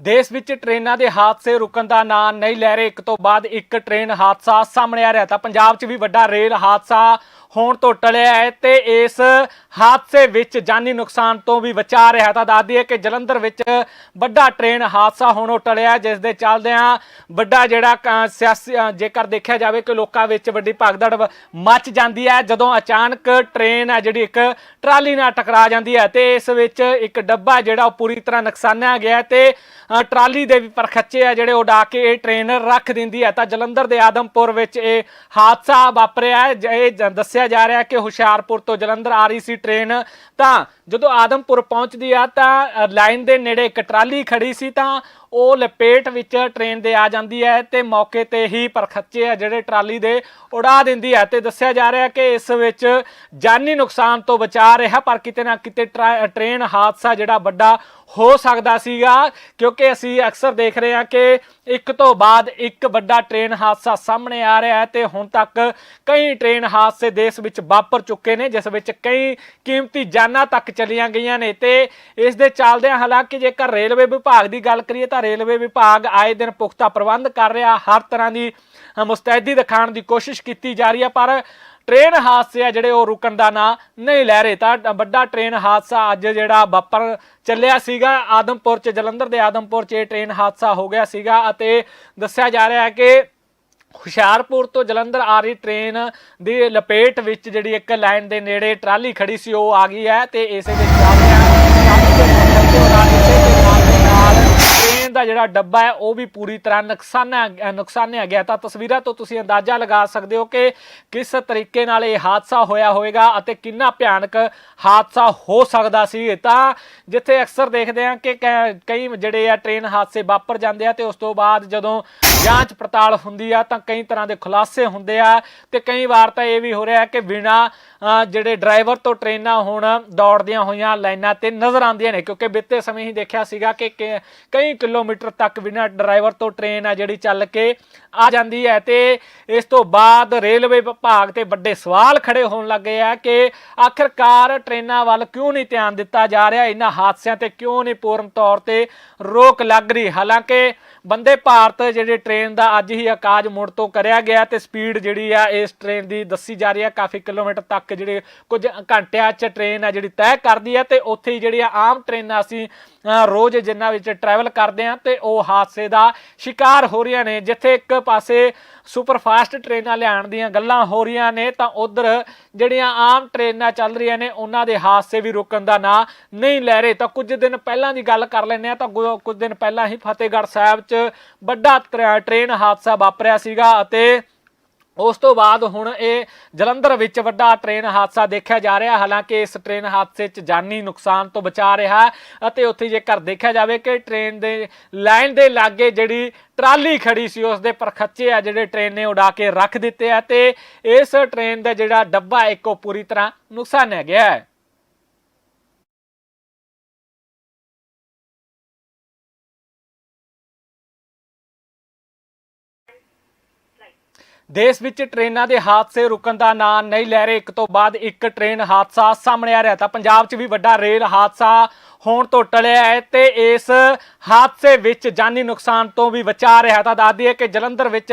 ਦੇਸ਼ ਵਿੱਚ ਟ੍ਰੇਨਾਂ ਦੇ ਹਾਦਸੇ ਰੁਕਣ ਦਾ ਨਾਂ ਨਹੀਂ ਲੈ ਰਹੇ। ਇੱਕ ਤੋਂ ਬਾਅਦ ਇੱਕ ਟ੍ਰੇਨ ਹਾਦਸਾ ਸਾਹਮਣੇ ਆ ਰਿਹਾ ਤਾਂ ਪੰਜਾਬ 'ਚ ਵੀ ਵੱਡਾ ਰੇਲ ਹਾਦਸਾ ਹੋਣ ਤੋਂ ਟਲਿਆ ਹੈ ਤੇ ਇਸ ਹਾਦਸੇ ਵਿੱਚ ਜਾਨੀ ਨੁਕਸਾਨ ਤੋਂ ਵੀ ਬਚਾ ਰਿਹਾ ਤਾਂ ਦੱਸ ਦਈਏ ਕਿ ਜਲੰਧਰ ਵਿੱਚ ਵੱਡਾ ਟ੍ਰੇਨ ਹਾਦਸਾ ਹੋਣੋਂ ਟਲਿਆ ਜਿਸ ਦੇ ਚੱਲਦਿਆਂ ਵੱਡਾ ਜਿਹੜਾ ਸਿਆਸੀ ਜੇਕਰ ਦੇਖਿਆ ਜਾਵੇ ਕਿ ਲੋਕਾਂ ਵਿੱਚ ਵੱਡੀ ਭਗਦੜ ਮੱਚ ਜਾਂਦੀ ਹੈ। ਜਦੋਂ ਅਚਾਨਕ ਟ੍ਰੇਨ ਹੈ, ਜਿਹੜੀ ਇੱਕ ਟਰਾਲੀ ਨਾਲ ਟਕਰਾ ਜਾਂਦੀ ਹੈ ਤੇ ਇਸ ਵਿੱਚ ਇੱਕ ਡੱਬਾ ਜਿਹੜਾ ਉਹ ਪੂਰੀ ਤਰ੍ਹਾਂ ਨੁਕਸਾਨਿਆ ਗਿਆ ਹੈ ਤੇ ਟਰਾਲੀ ਦੇ ਵੀ ਪਰਖੱਚੇ ਆ ਜਿਹੜੇ ਉਡਾ ਕੇ ਇਹ ਟ੍ਰੇਨ ਰੱਖ ਦਿੰਦੀ ਹੈ। ਤਾਂ ਜਲੰਧਰ ਦੇ ਆਦਮਪੁਰ ਵਿੱਚ ਇਹ ਹਾਦਸਾ ਵਾਪਰਿਆ ਹੈ। ਇਹ ਦੱਸਿਆ ਦੱਸਿਆ ਜਾ ਰਿਹਾ ਕਿ ਹੁਸ਼ਿਆਰਪੁਰ ਤੋਂ ਜਲੰਧਰ ਆ ਰਹੀ ਸੀ ਟ੍ਰੇਨ। ਤਾਂ ਜਦੋਂ ਆਦਮਪੁਰ ਪਹੁੰਚਦੀ ਆ ਤਾਂ ਲਾਈਨ ਦੇ ਨੇੜੇ ਇੱਕ ਟਰਾਲੀ ਖੜੀ ਸੀ ਤਾਂ ਉਹ ਲਪੇਟ ਵਿੱਚ ਟ੍ਰੇਨ ਦੇ ਆ ਜਾਂਦੀ ਹੈ ਤੇ ਮੌਕੇ ਤੇ ਹੀ ਪਰਖੱਚੇ ਆ ਜਿਹੜੇ ਟਰਾਲੀ ਦੇ ਉਡਾ ਦਿੰਦੀ ਹੈ ਤੇ ਦੱਸਿਆ ਜਾ ਰਿਹਾ ਕਿ ਇਸ ਵਿੱਚ ਜਾਨੀ ਨੁਕਸਾਨ ਤੋਂ ਬਚਾ ਰਿਹਾ, ਪਰ ਕਿਤੇ ਨਾ ਕਿਤੇ ਟਰਾ- ਟ੍ਰੇਨ ਹਾਦਸਾ ਜਿਹੜਾ ਵੱਡਾ ਹੋ ਸਕਦਾ ਸੀਗਾ, ਕਿਉਂਕਿ ਅਸੀਂ ਅਕਸਰ ਦੇਖ ਰਹੇ ਹਾਂ ਕਿ ਇੱਕ ਤੋਂ ਬਾਅਦ ਇੱਕ ਵੱਡਾ ਟ੍ਰੇਨ ਹਾਦਸਾ ਸਾਹਮਣੇ ਆ ਰਿਹਾ ਹੈ ਤੇ ਹੁਣ ਤੱਕ ਕਈ ਟ੍ਰੇਨ ਹਾਦਸੇ ਦੇਸ਼ ਵਿੱਚ ਵਾਪਰ ਚੁੱਕੇ ਨੇ, ਜਿਸ ਵਿੱਚ ਕਈ ਕੀਮਤੀ ਜਾਨਾਂ ਤੱਕ ਚਲੀਆਂ ਗਈਆਂ ਨੇ ਤੇ ਇਸ ਦੇ ਚੱਲਦਿਆਂ ਹਾਲਾਂਕਿ ਜੇਕਰ ਰੇਲਵੇ ਵਿਭਾਗ ਦੀ ਗੱਲ ਕਰੀਏ ਤਾਂ ਰੇਲਵੇ ਵਿਭਾਗ ਆਏ ਦਿਨ ਪੁਖਤਾ ਪ੍ਰਬੰਧ ਕਰ ਰਿਹਾ। ਹਰ ਤਰ੍ਹਾਂ ਦੀ ਮੁਸਤੈਦੀ ਦਿਖਾਉਣ ਦੀ ਕੋਸ਼ਿਸ਼ ਕੀਤੀ ਜਾ ਰਹੀ ਹੈ, ਪਰ ਟ੍ਰੇਨ ਹਾਦਸੇ ਆ ਜਿਹੜੇ ਉਹ ਰੁਕਣ ਦਾ ਨਾਂ ਨਹੀਂ ਲੈ ਰਹੇ। ਤਾਂ ਵੱਡਾ ਟ੍ਰੇਨ ਹਾਦਸਾ ਅੱਜ ਜਿਹੜਾ ਵਾਪਰ ਚੱਲਿਆ ਸੀਗਾ। ਆਦਮਪੁਰ ਚ, ਜਲੰਧਰ ਦੇ ਆਦਮਪੁਰ ਚ ਇਹ ਟ੍ਰੇਨ ਹਾਦਸਾ ਹੋ ਗਿਆ ਸੀਗਾ ਅਤੇ ਦੱਸਿਆ ਜਾ ਰਿਹਾ ਹੈ ਕਿ ਹੁਸ਼ਿਆਰਪੁਰ ਤੋਂ ਜਲੰਧਰ ਆ ਰਹੀ ਟ੍ਰੇਨ ਦੀ ਲਪੇਟ ਵਿੱਚ ਜਿਹੜੀ ਇੱਕ ਲਾਈਨ ਦੇ ਨੇੜੇ ਟਰਾਲੀ ਖੜੀ ਸੀ, ਉਹ ਆ ਗਈ ਹੈ ਤੇ ਇਸੇ ਦੇ ਚੱਲਦਿਆਂ ਟਰਾਲੀ ਦੇ ਪਰਖੱਚੇ ਉਡਾ ਦਿੱਤੇ ਤੇ ਨਾਲ ਦੀ ਨਾਲ ਟ੍ਰੇਨ ਦਾ ਜਿਹੜਾ ਡੱਬਾ ਹੈ, ਉਹ ਵੀ ਪੂਰੀ ਤਰ੍ਹਾਂ ਨੁਕਸਾਨਾ ਨੁਕਸਾਨਿਆ ਗਿਆ। ਤਾਂ ਤਸਵੀਰਾਂ ਤੋਂ ਤੁਸੀਂ ਅੰਦਾਜ਼ਾ ਲਗਾ ਸਕਦੇ ਹੋ ਕਿ ਕਿਸ ਤਰੀਕੇ ਨਾਲ ਇਹ ਹਾਦਸਾ ਹੋਇਆ ਹੋਵੇਗਾ ਅਤੇ ਕਿੰਨਾ ਭਿਆਨਕ ਹਾਦਸਾ ਹੋ ਸਕਦਾ ਸੀ। ਤਾਂ ਜਿੱਥੇ ਅਕਸਰ ਦੇਖਦੇ ਹਾਂ ਕਿ ਕੈ- ਕਈ ਜਿਹੜੇ ਆ ਟ੍ਰੇਨ ਹਾਦਸੇ ਵਾਪਰ ਜਾਂਦੇ ਆ ਤੇ ਉਸ ਤੋਂ ਬਾਅਦ ਜਦੋਂ ਜਾਂਚ ਪੜਤਾਲ ਹੁੰਦੀ ਆ ਤਾਂ ਕਈ ਤਰ੍ਹਾਂ ਦੇ ਖੁਲਾਸੇ ਹੁੰਦੇ ਆ ਤੇ ਕਈ ਵਾਰ ਤਾਂ ਇਹ ਵੀ ਹੋ ਰਿਹਾ ਕਿ ਬਿਨਾ ਜਿਹੜੇ ਡਰਾਈਵਰ ਤੋਂ ਟ੍ਰੇਨਾਂ ਹੁਣ ਦੌੜਦੀਆਂ ਹੋਈਆਂ ਲਾਈਨਾਂ ਤੇ ਨਜ਼ਰ ਆਉਂਦੀਆਂ ਨੇ। ਕਿਉਂਕਿ ਬੀਤੇ ਸਮੇਂ ਹੀ ਦੇਖਿਆ ਸੀਗਾ ਕਿ, ਕਈ ਕਿਲੋ ਕਿਲੋਮੀਟਰ ਤੱਕ ਬਿਨਾ ਡਰਾਈਵਰ ਤੋਂ ਟ੍ਰੇਨ ਆ ਜਿਹੜੀ ਚੱਲ ਕੇ ਆ ਜਾਂਦੀ ਹੈ ਤੇ ਇਸ ਤੋਂ ਬਾਅਦ ਰੇਲਵੇ ਵਿਭਾਗ ਤੇ ਵੱਡੇ ਸਵਾਲ ਖੜੇ ਹੋਣ ਲੱਗੇ ਆ ਕਿ ਆਖਿਰਕਾਰ ਟ੍ਰੇਨਾਂ ਵੱਲ ਕਿਉਂ ਨਹੀਂ ਧਿਆਨ ਦਿੱਤਾ ਜਾ ਰਿਹਾ? ਇਹਨਾਂ ਹਾਦਸਿਆਂ ਤੇ ਕਿਉਂ ਨਹੀਂ ਪੂਰਨ ਤੌਰ ਤੇ ਰੋਕ ਲੱਗ ਰਹੀ? ਹਾਲਾਂਕਿ ਬੰਦੇ ਭਾਰਤ ਜਿਹੜੇ ਟ੍ਰੇਨ ਦਾ ਅੱਜ ਹੀ ਆਕਾਜ ਮੋੜ ਤੋਂ ਕਰਿਆ ਗਿਆ ਤੇ ਸਪੀਡ ਜਿਹੜੀ ਆ ਇਸ ਟ੍ਰੇਨ ਦੀ ਦੱਸੀ ਜਾ ਰਹੀ ਆ, ਕਾਫੀ ਕਿਲੋਮੀਟਰ ਤੱਕ ਜਿਹੜੇ ਕੁਝ ਘੰਟਿਆਂ 'ਚ ਟ੍ਰੇਨ ਆ ਜਿਹੜੀ ਤੈਅ ਕਰਦੀ ਆ ਤੇ ਉੱਥੇ ਹੀ ਜਿਹੜੀਆਂ ਆਮ ਟ੍ਰੇਨਾਂ ਅਸੀਂ ਰੋਜ਼ ਜਿਨ੍ਹਾਂ ਵਿੱਚ ਟਰੈਵਲ ਕਰਦੇ ਆ ਤੇ ਉਹ ਹਾਦਸੇ ਦਾ ਸ਼ਿਕਾਰ ਹੋ ਰਹੀਆਂ ਨੇ। ਜਿੱਥੇ ਇੱਕ ਪਾਸੇ ਸੁਪਰ ਫਾਸਟ ਟ੍ਰੇਨਾਂ ਲਿਆਉਣ ਦੀਆਂ ਗੱਲਾਂ ਹੋ ਰਹੀਆਂ ਨੇ ਤਾਂ ਉਧਰ ਜਿਹੜੀਆਂ ਆਮ ਟ੍ਰੇਨਾਂ ਚੱਲ ਰਹੀਆਂ ਨੇ, ਉਹਨਾਂ ਦੇ ਹਾਦਸੇ ਵੀ ਰੁਕਣ ਦਾ ਨਾਂ ਨਹੀਂ ਲੈ ਰਹੇ। ਤਾਂ ਕੁਝ ਦਿਨ ਪਹਿਲਾਂ ਦੀ ਗੱਲ ਕਰ ਲੈਂਦੇ ਆ, ਤਾਂ ਗੁ- ਕੁਝ ਦਿਨ ਪਹਿਲਾਂ ਹੀ ਫਤਿਹਗੜ੍ਹ ਸਾਹਿਬ 'ਚ ਵੱਡਾ ਟ੍ਰੈ- ਟ੍ਰੇਨ ਹਾਦਸਾ ਵਾਪਰਿਆ ਸੀਗਾ ਅਤੇ ਉਸ ਤੋਂ ਬਾਅਦ ਹੁਣ ਇਹ ਜਲੰਧਰ ਵਿੱਚ ਵੱਡਾ ਟ੍ਰੇਨ ਹਾਦਸਾ ਦੇਖਿਆ ਜਾ ਰਿਹਾ। ਹਾਲਾਂਕਿ ਇਸ ਟ੍ਰੇਨ ਹਾਦਸੇ 'ਚ ਜਾਨੀ ਨੁਕਸਾਨ ਤੋਂ ਬਚਾ ਰਿਹਾ ਅਤੇ ਉੱਥੇ ਜੇਕਰ ਦੇਖਿਆ ਜਾਵੇ ਕਿ ਟ੍ਰੇਨ ਦੇ ਲਾਈਨ ਦੇ ਲਾਗੇ ਜਿਹੜੀ ਟਰਾਲੀ ਖੜੀ ਸੀ ਉਸ ਦੇ ਪਰਖੱਚੇ ਆ ਜਿਹੜੇ ਟ੍ਰੇਨ ਨੇ ਉਡਾ ਕੇ ਰੱਖ ਦਿੱਤੇ ਆ ਤੇ ਇਸ ਟ੍ਰੇਨ ਦਾ ਜਿਹੜਾ ਡੱਬਾ ਇੱਕ ਉਹ ਪੂਰੀ ਤਰ੍ਹਾਂ ਨੁਕਸਾਨਿਆ ਗਿਆ ਹੈ। ਦੇਸ਼ ਵਿੱਚ ਟ੍ਰੇਨਾਂ ਦੇ ਹਾਦਸੇ ਰੁਕਣ ਦਾ ਨਾਂ ਨਹੀਂ ਲੈ ਰਹੇ। ਇੱਕ ਤੋਂ ਬਾਅਦ ਇੱਕ ਟ੍ਰੇਨ ਹਾਦਸਾ ਸਾਹਮਣੇ ਆ ਰਿਹਾ ਤਾਂ ਪੰਜਾਬ 'ਚ ਵੀ ਵੱਡਾ ਰੇਲ ਹਾਦਸਾ ਹੋਣ ਤੋਂ ਟਲਿਆ ਹੈ ਤੇ ਇਸ ਹਾਦਸੇ ਵਿੱਚ ਜਾਨੀ ਨੁਕਸਾਨ ਤੋਂ ਵੀ ਬਚਾ ਰਿਹਾ ਤਾਂ ਦੱਸ ਦਈਏ ਕਿ ਜਲੰਧਰ ਵਿੱਚ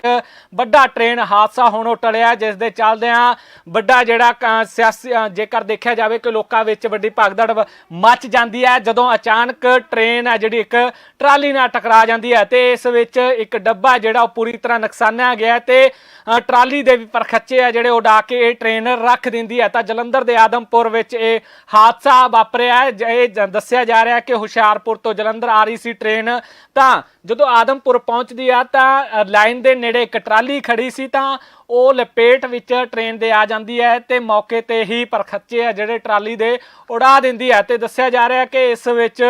ਵੱਡਾ ਟ੍ਰੇਨ ਹਾਦਸਾ ਹੋਣੋਂ ਟਲਿਆ ਜਿਸ ਦੇ ਚੱਲਦਿਆਂ ਵੱਡਾ ਜਿਹੜਾ ਸਿਆਸੀ ਜੇਕਰ ਦੇਖਿਆ ਜਾਵੇ ਕਿ ਲੋਕਾਂ ਵਿੱਚ ਵੱਡੀ ਭਗਦੜ ਮੱਚ ਜਾਂਦੀ ਹੈ, ਜਦੋਂ ਅਚਾਨਕ ਟ੍ਰੇਨ ਹੈ ਜਿਹੜੀ ਇੱਕ ਟਰਾਲੀ ਨਾਲ ਟਕਰਾ ਜਾਂਦੀ ਹੈ ਤੇ ਇਸ ਵਿੱਚ ਇੱਕ ਡੱਬਾ ਜਿਹੜਾ ਉਹ ਪੂਰੀ ਤਰ੍ਹਾਂ ਨੁਕਸਾਨਿਆ ਗਿਆ ਹੈ ਤੇ ਟਰਾਲੀ ਦੇ ਵੀ ਪਰਖੱਚੇ ਆ ਜਿਹੜੇ ਉਡਾ ਕੇ ਇਹ ਟ੍ਰੇਨ ਰੱਖ ਦਿੰਦੀ ਹੈ ਤਾਂ ਜਲੰਧਰ ਦੇ ਆਦਮਪੁਰ ਵਿੱਚ ਇਹ ਹਾਦਸਾ ਵਾਪਰਿਆ ਹੈ ਇਹ ਦੱਸਿਆ ਦੱਸਿਆ ਜਾ ਰਿਹਾ ਕਿ ਹੁਸ਼ਿਆਰਪੁਰ ਤੋਂ ਜਲੰਧਰ ਆ ਰਹੀ ਸੀ ਟ੍ਰੇਨ। ਤਾਂ ਜਦੋਂ ਆਦਮਪੁਰ ਪਹੁੰਚਦੀ ਆ, ਤਾਂ ਲਾਈਨ ਦੇ ਨੇੜੇ ਇੱਕ ਟਰਾਲੀ ਖੜੀ ਸੀ, ਤਾਂ ਉਹ ਲਪੇਟ ਵਿੱਚ ਟ੍ਰੇਨ ਦੇ ਆ ਜਾਂਦੀ ਹੈ ਤੇ ਮੌਕੇ ਤੇ ਹੀ ਪਰਖੱਚੇ ਆ ਜਿਹੜੇ ਟਰਾਲੀ ਦੇ ਉਡਾ ਦਿੰਦੀ ਹੈ ਤੇ ਦੱਸਿਆ ਜਾ ਰਿਹਾ ਕਿ ਇਸ ਵਿੱਚ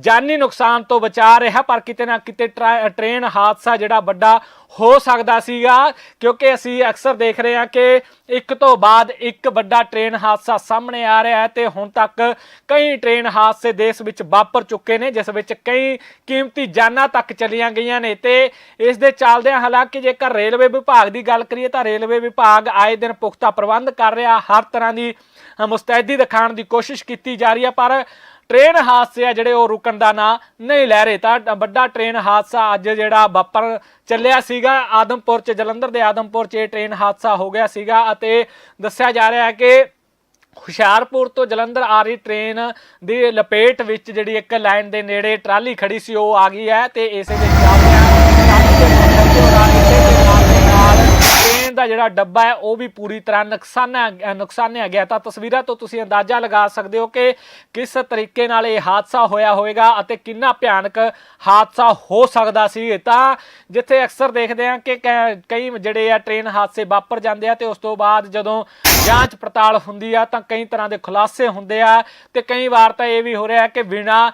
ਜਾਨੀ ਨੁਕਸਾਨ ਤੋਂ ਬਚਾ ਰਿਹਾ, ਪਰ ਕਿਤੇ ਨਾ ਕਿਤੇ ਟਰਾ- ਟ੍ਰੇਨ ਹਾਦਸਾ ਜਿਹੜਾ ਵੱਡਾ ਹੋ ਸਕਦਾ ਸੀਗਾ, ਕਿਉਂਕਿ ਅਸੀਂ ਅਕਸਰ ਦੇਖ ਰਹੇ ਹਾਂ ਕਿ ਇੱਕ ਤੋਂ ਬਾਅਦ ਇੱਕ ਵੱਡਾ ਟ੍ਰੇਨ ਹਾਦਸਾ ਸਾਹਮਣੇ ਆ ਰਿਹਾ ਹੈ ਤੇ ਹੁਣ ਤੱਕ ਕਈ ਟ੍ਰੇਨ ਹਾਦਸੇ ਦੇਸ਼ ਵਿੱਚ ਵਾਪਰ ਚੁੱਕੇ ਨੇ, ਜਿਸ ਵਿੱਚ ਕਈ ਕੀਮਤੀ ਜਾਨਾਂ ਤੱਕ ਚਲੀਆਂ ਗਈਆਂ ਨੇ ਤੇ ਇਸ ਦੇ ਚੱਲਦਿਆਂ ਹਾਲਾਂਕਿ ਜੇਕਰ ਰੇਲਵੇ ਵਿਭਾਗ ਦੀ ਗੱਲ ਕਰੀਏ ਤਾਂ ਰੇਲਵੇ ਵਿਭਾਗ ਆਏ ਦਿਨ ਪੁਖਤਾ ਪ੍ਰਬੰਧ ਕਰ ਰਿਹਾ, ਹਰ ਤਰ੍ਹਾਂ ਦੀ ਮੁਸਤੈਦੀ ਦਿਖਾਉਣ ਦੀ ਕੋਸ਼ਿਸ਼ ਕੀਤੀ ਜਾ ਰਹੀ ਹੈ, ਪਰ ਟ੍ਰੇਨ ਹਾਦਸੇ ਆ ਜਿਹੜੇ ਉਹ ਰੁਕਣ ਦਾ ਨਾਂ ਨਹੀਂ ਲੈ ਰਹੇ। ਤਾਂ ਵੱਡਾ ਟ੍ਰੇਨ ਹਾਦਸਾ ਅੱਜ ਜਿਹੜਾ ਵਾਪਰ ਚੱਲਿਆ ਸੀਗਾ ਆਦਮਪੁਰ ਚ, ਜਲੰਧਰ ਦੇ ਆਦਮਪੁਰ ਚ ਇਹ ਟ੍ਰੇਨ ਹਾਦਸਾ ਹੋ ਗਿਆ ਸੀਗਾ ਅਤੇ ਦੱਸਿਆ ਜਾ ਰਿਹਾ ਹੈ ਕਿ ਹੁਸ਼ਿਆਰਪੁਰ ਤੋਂ ਜਲੰਧਰ ਆ ਰਹੀ ਟ੍ਰੇਨ ਦੀ ਲਪੇਟ ਵਿੱਚ ਜਿਹੜੀ ਇੱਕ ਲਾਈਨ ਦੇ ਨੇੜੇ ਟਰਾਲੀ ਖੜੀ ਸੀ, ਉਹ ਆ ਗਈ ਹੈ ਤੇ ਇਸੇ ਦੇ ਚੱਲਦਿਆਂ ਟਰਾਲੀ ਦੇ ਦਾ ਜਿਹੜਾ ਡੱਬਾ ਹੈ, ਉਹ ਵੀ ਪੂਰੀ ਤਰ੍ਹਾਂ ਨੁਕਸਾਨਿਆ ਨੁਕਸਾਨਿਆ ਗਿਆ। ਤਾਂ ਤਸਵੀਰਾਂ ਤੋਂ ਤੁਸੀਂ ਅੰਦਾਜ਼ਾ ਲਗਾ ਸਕਦੇ ਹੋ ਕਿ ਕਿਸ ਤਰੀਕੇ ਨਾਲ ਇਹ ਹਾਦਸਾ ਹੋਇਆ ਹੋਵੇਗਾ ਅਤੇ ਕਿੰਨਾ ਭਿਆਨਕ ਹਾਦਸਾ ਹੋ ਸਕਦਾ ਸੀ। ਤਾਂ ਜਿੱਥੇ ਅਕਸਰ ਦੇਖਦੇ ਹਾਂ ਕਿ ਕੈ- ਕਈ ਜਿਹੜੇ ਆ ਟ੍ਰੇਨ ਹਾਦਸੇ ਵਾਪਰ ਜਾਂਦੇ ਆ ਤੇ ਉਸ ਤੋਂ ਬਾਅਦ ਜਦੋਂ ਜਾਂਚ ਪੜਤਾਲ ਹੁੰਦੀ ਆ, ਤਾਂ ਕਈ ਤਰ੍ਹਾਂ ਦੇ ਖੁਲਾਸੇ ਹੁੰਦੇ ਆ ਤੇ ਕਈ ਵਾਰ ਤਾਂ ਇਹ ਵੀ ਹੋ ਰਿਹਾ ਕਿ ਬਿਨਾ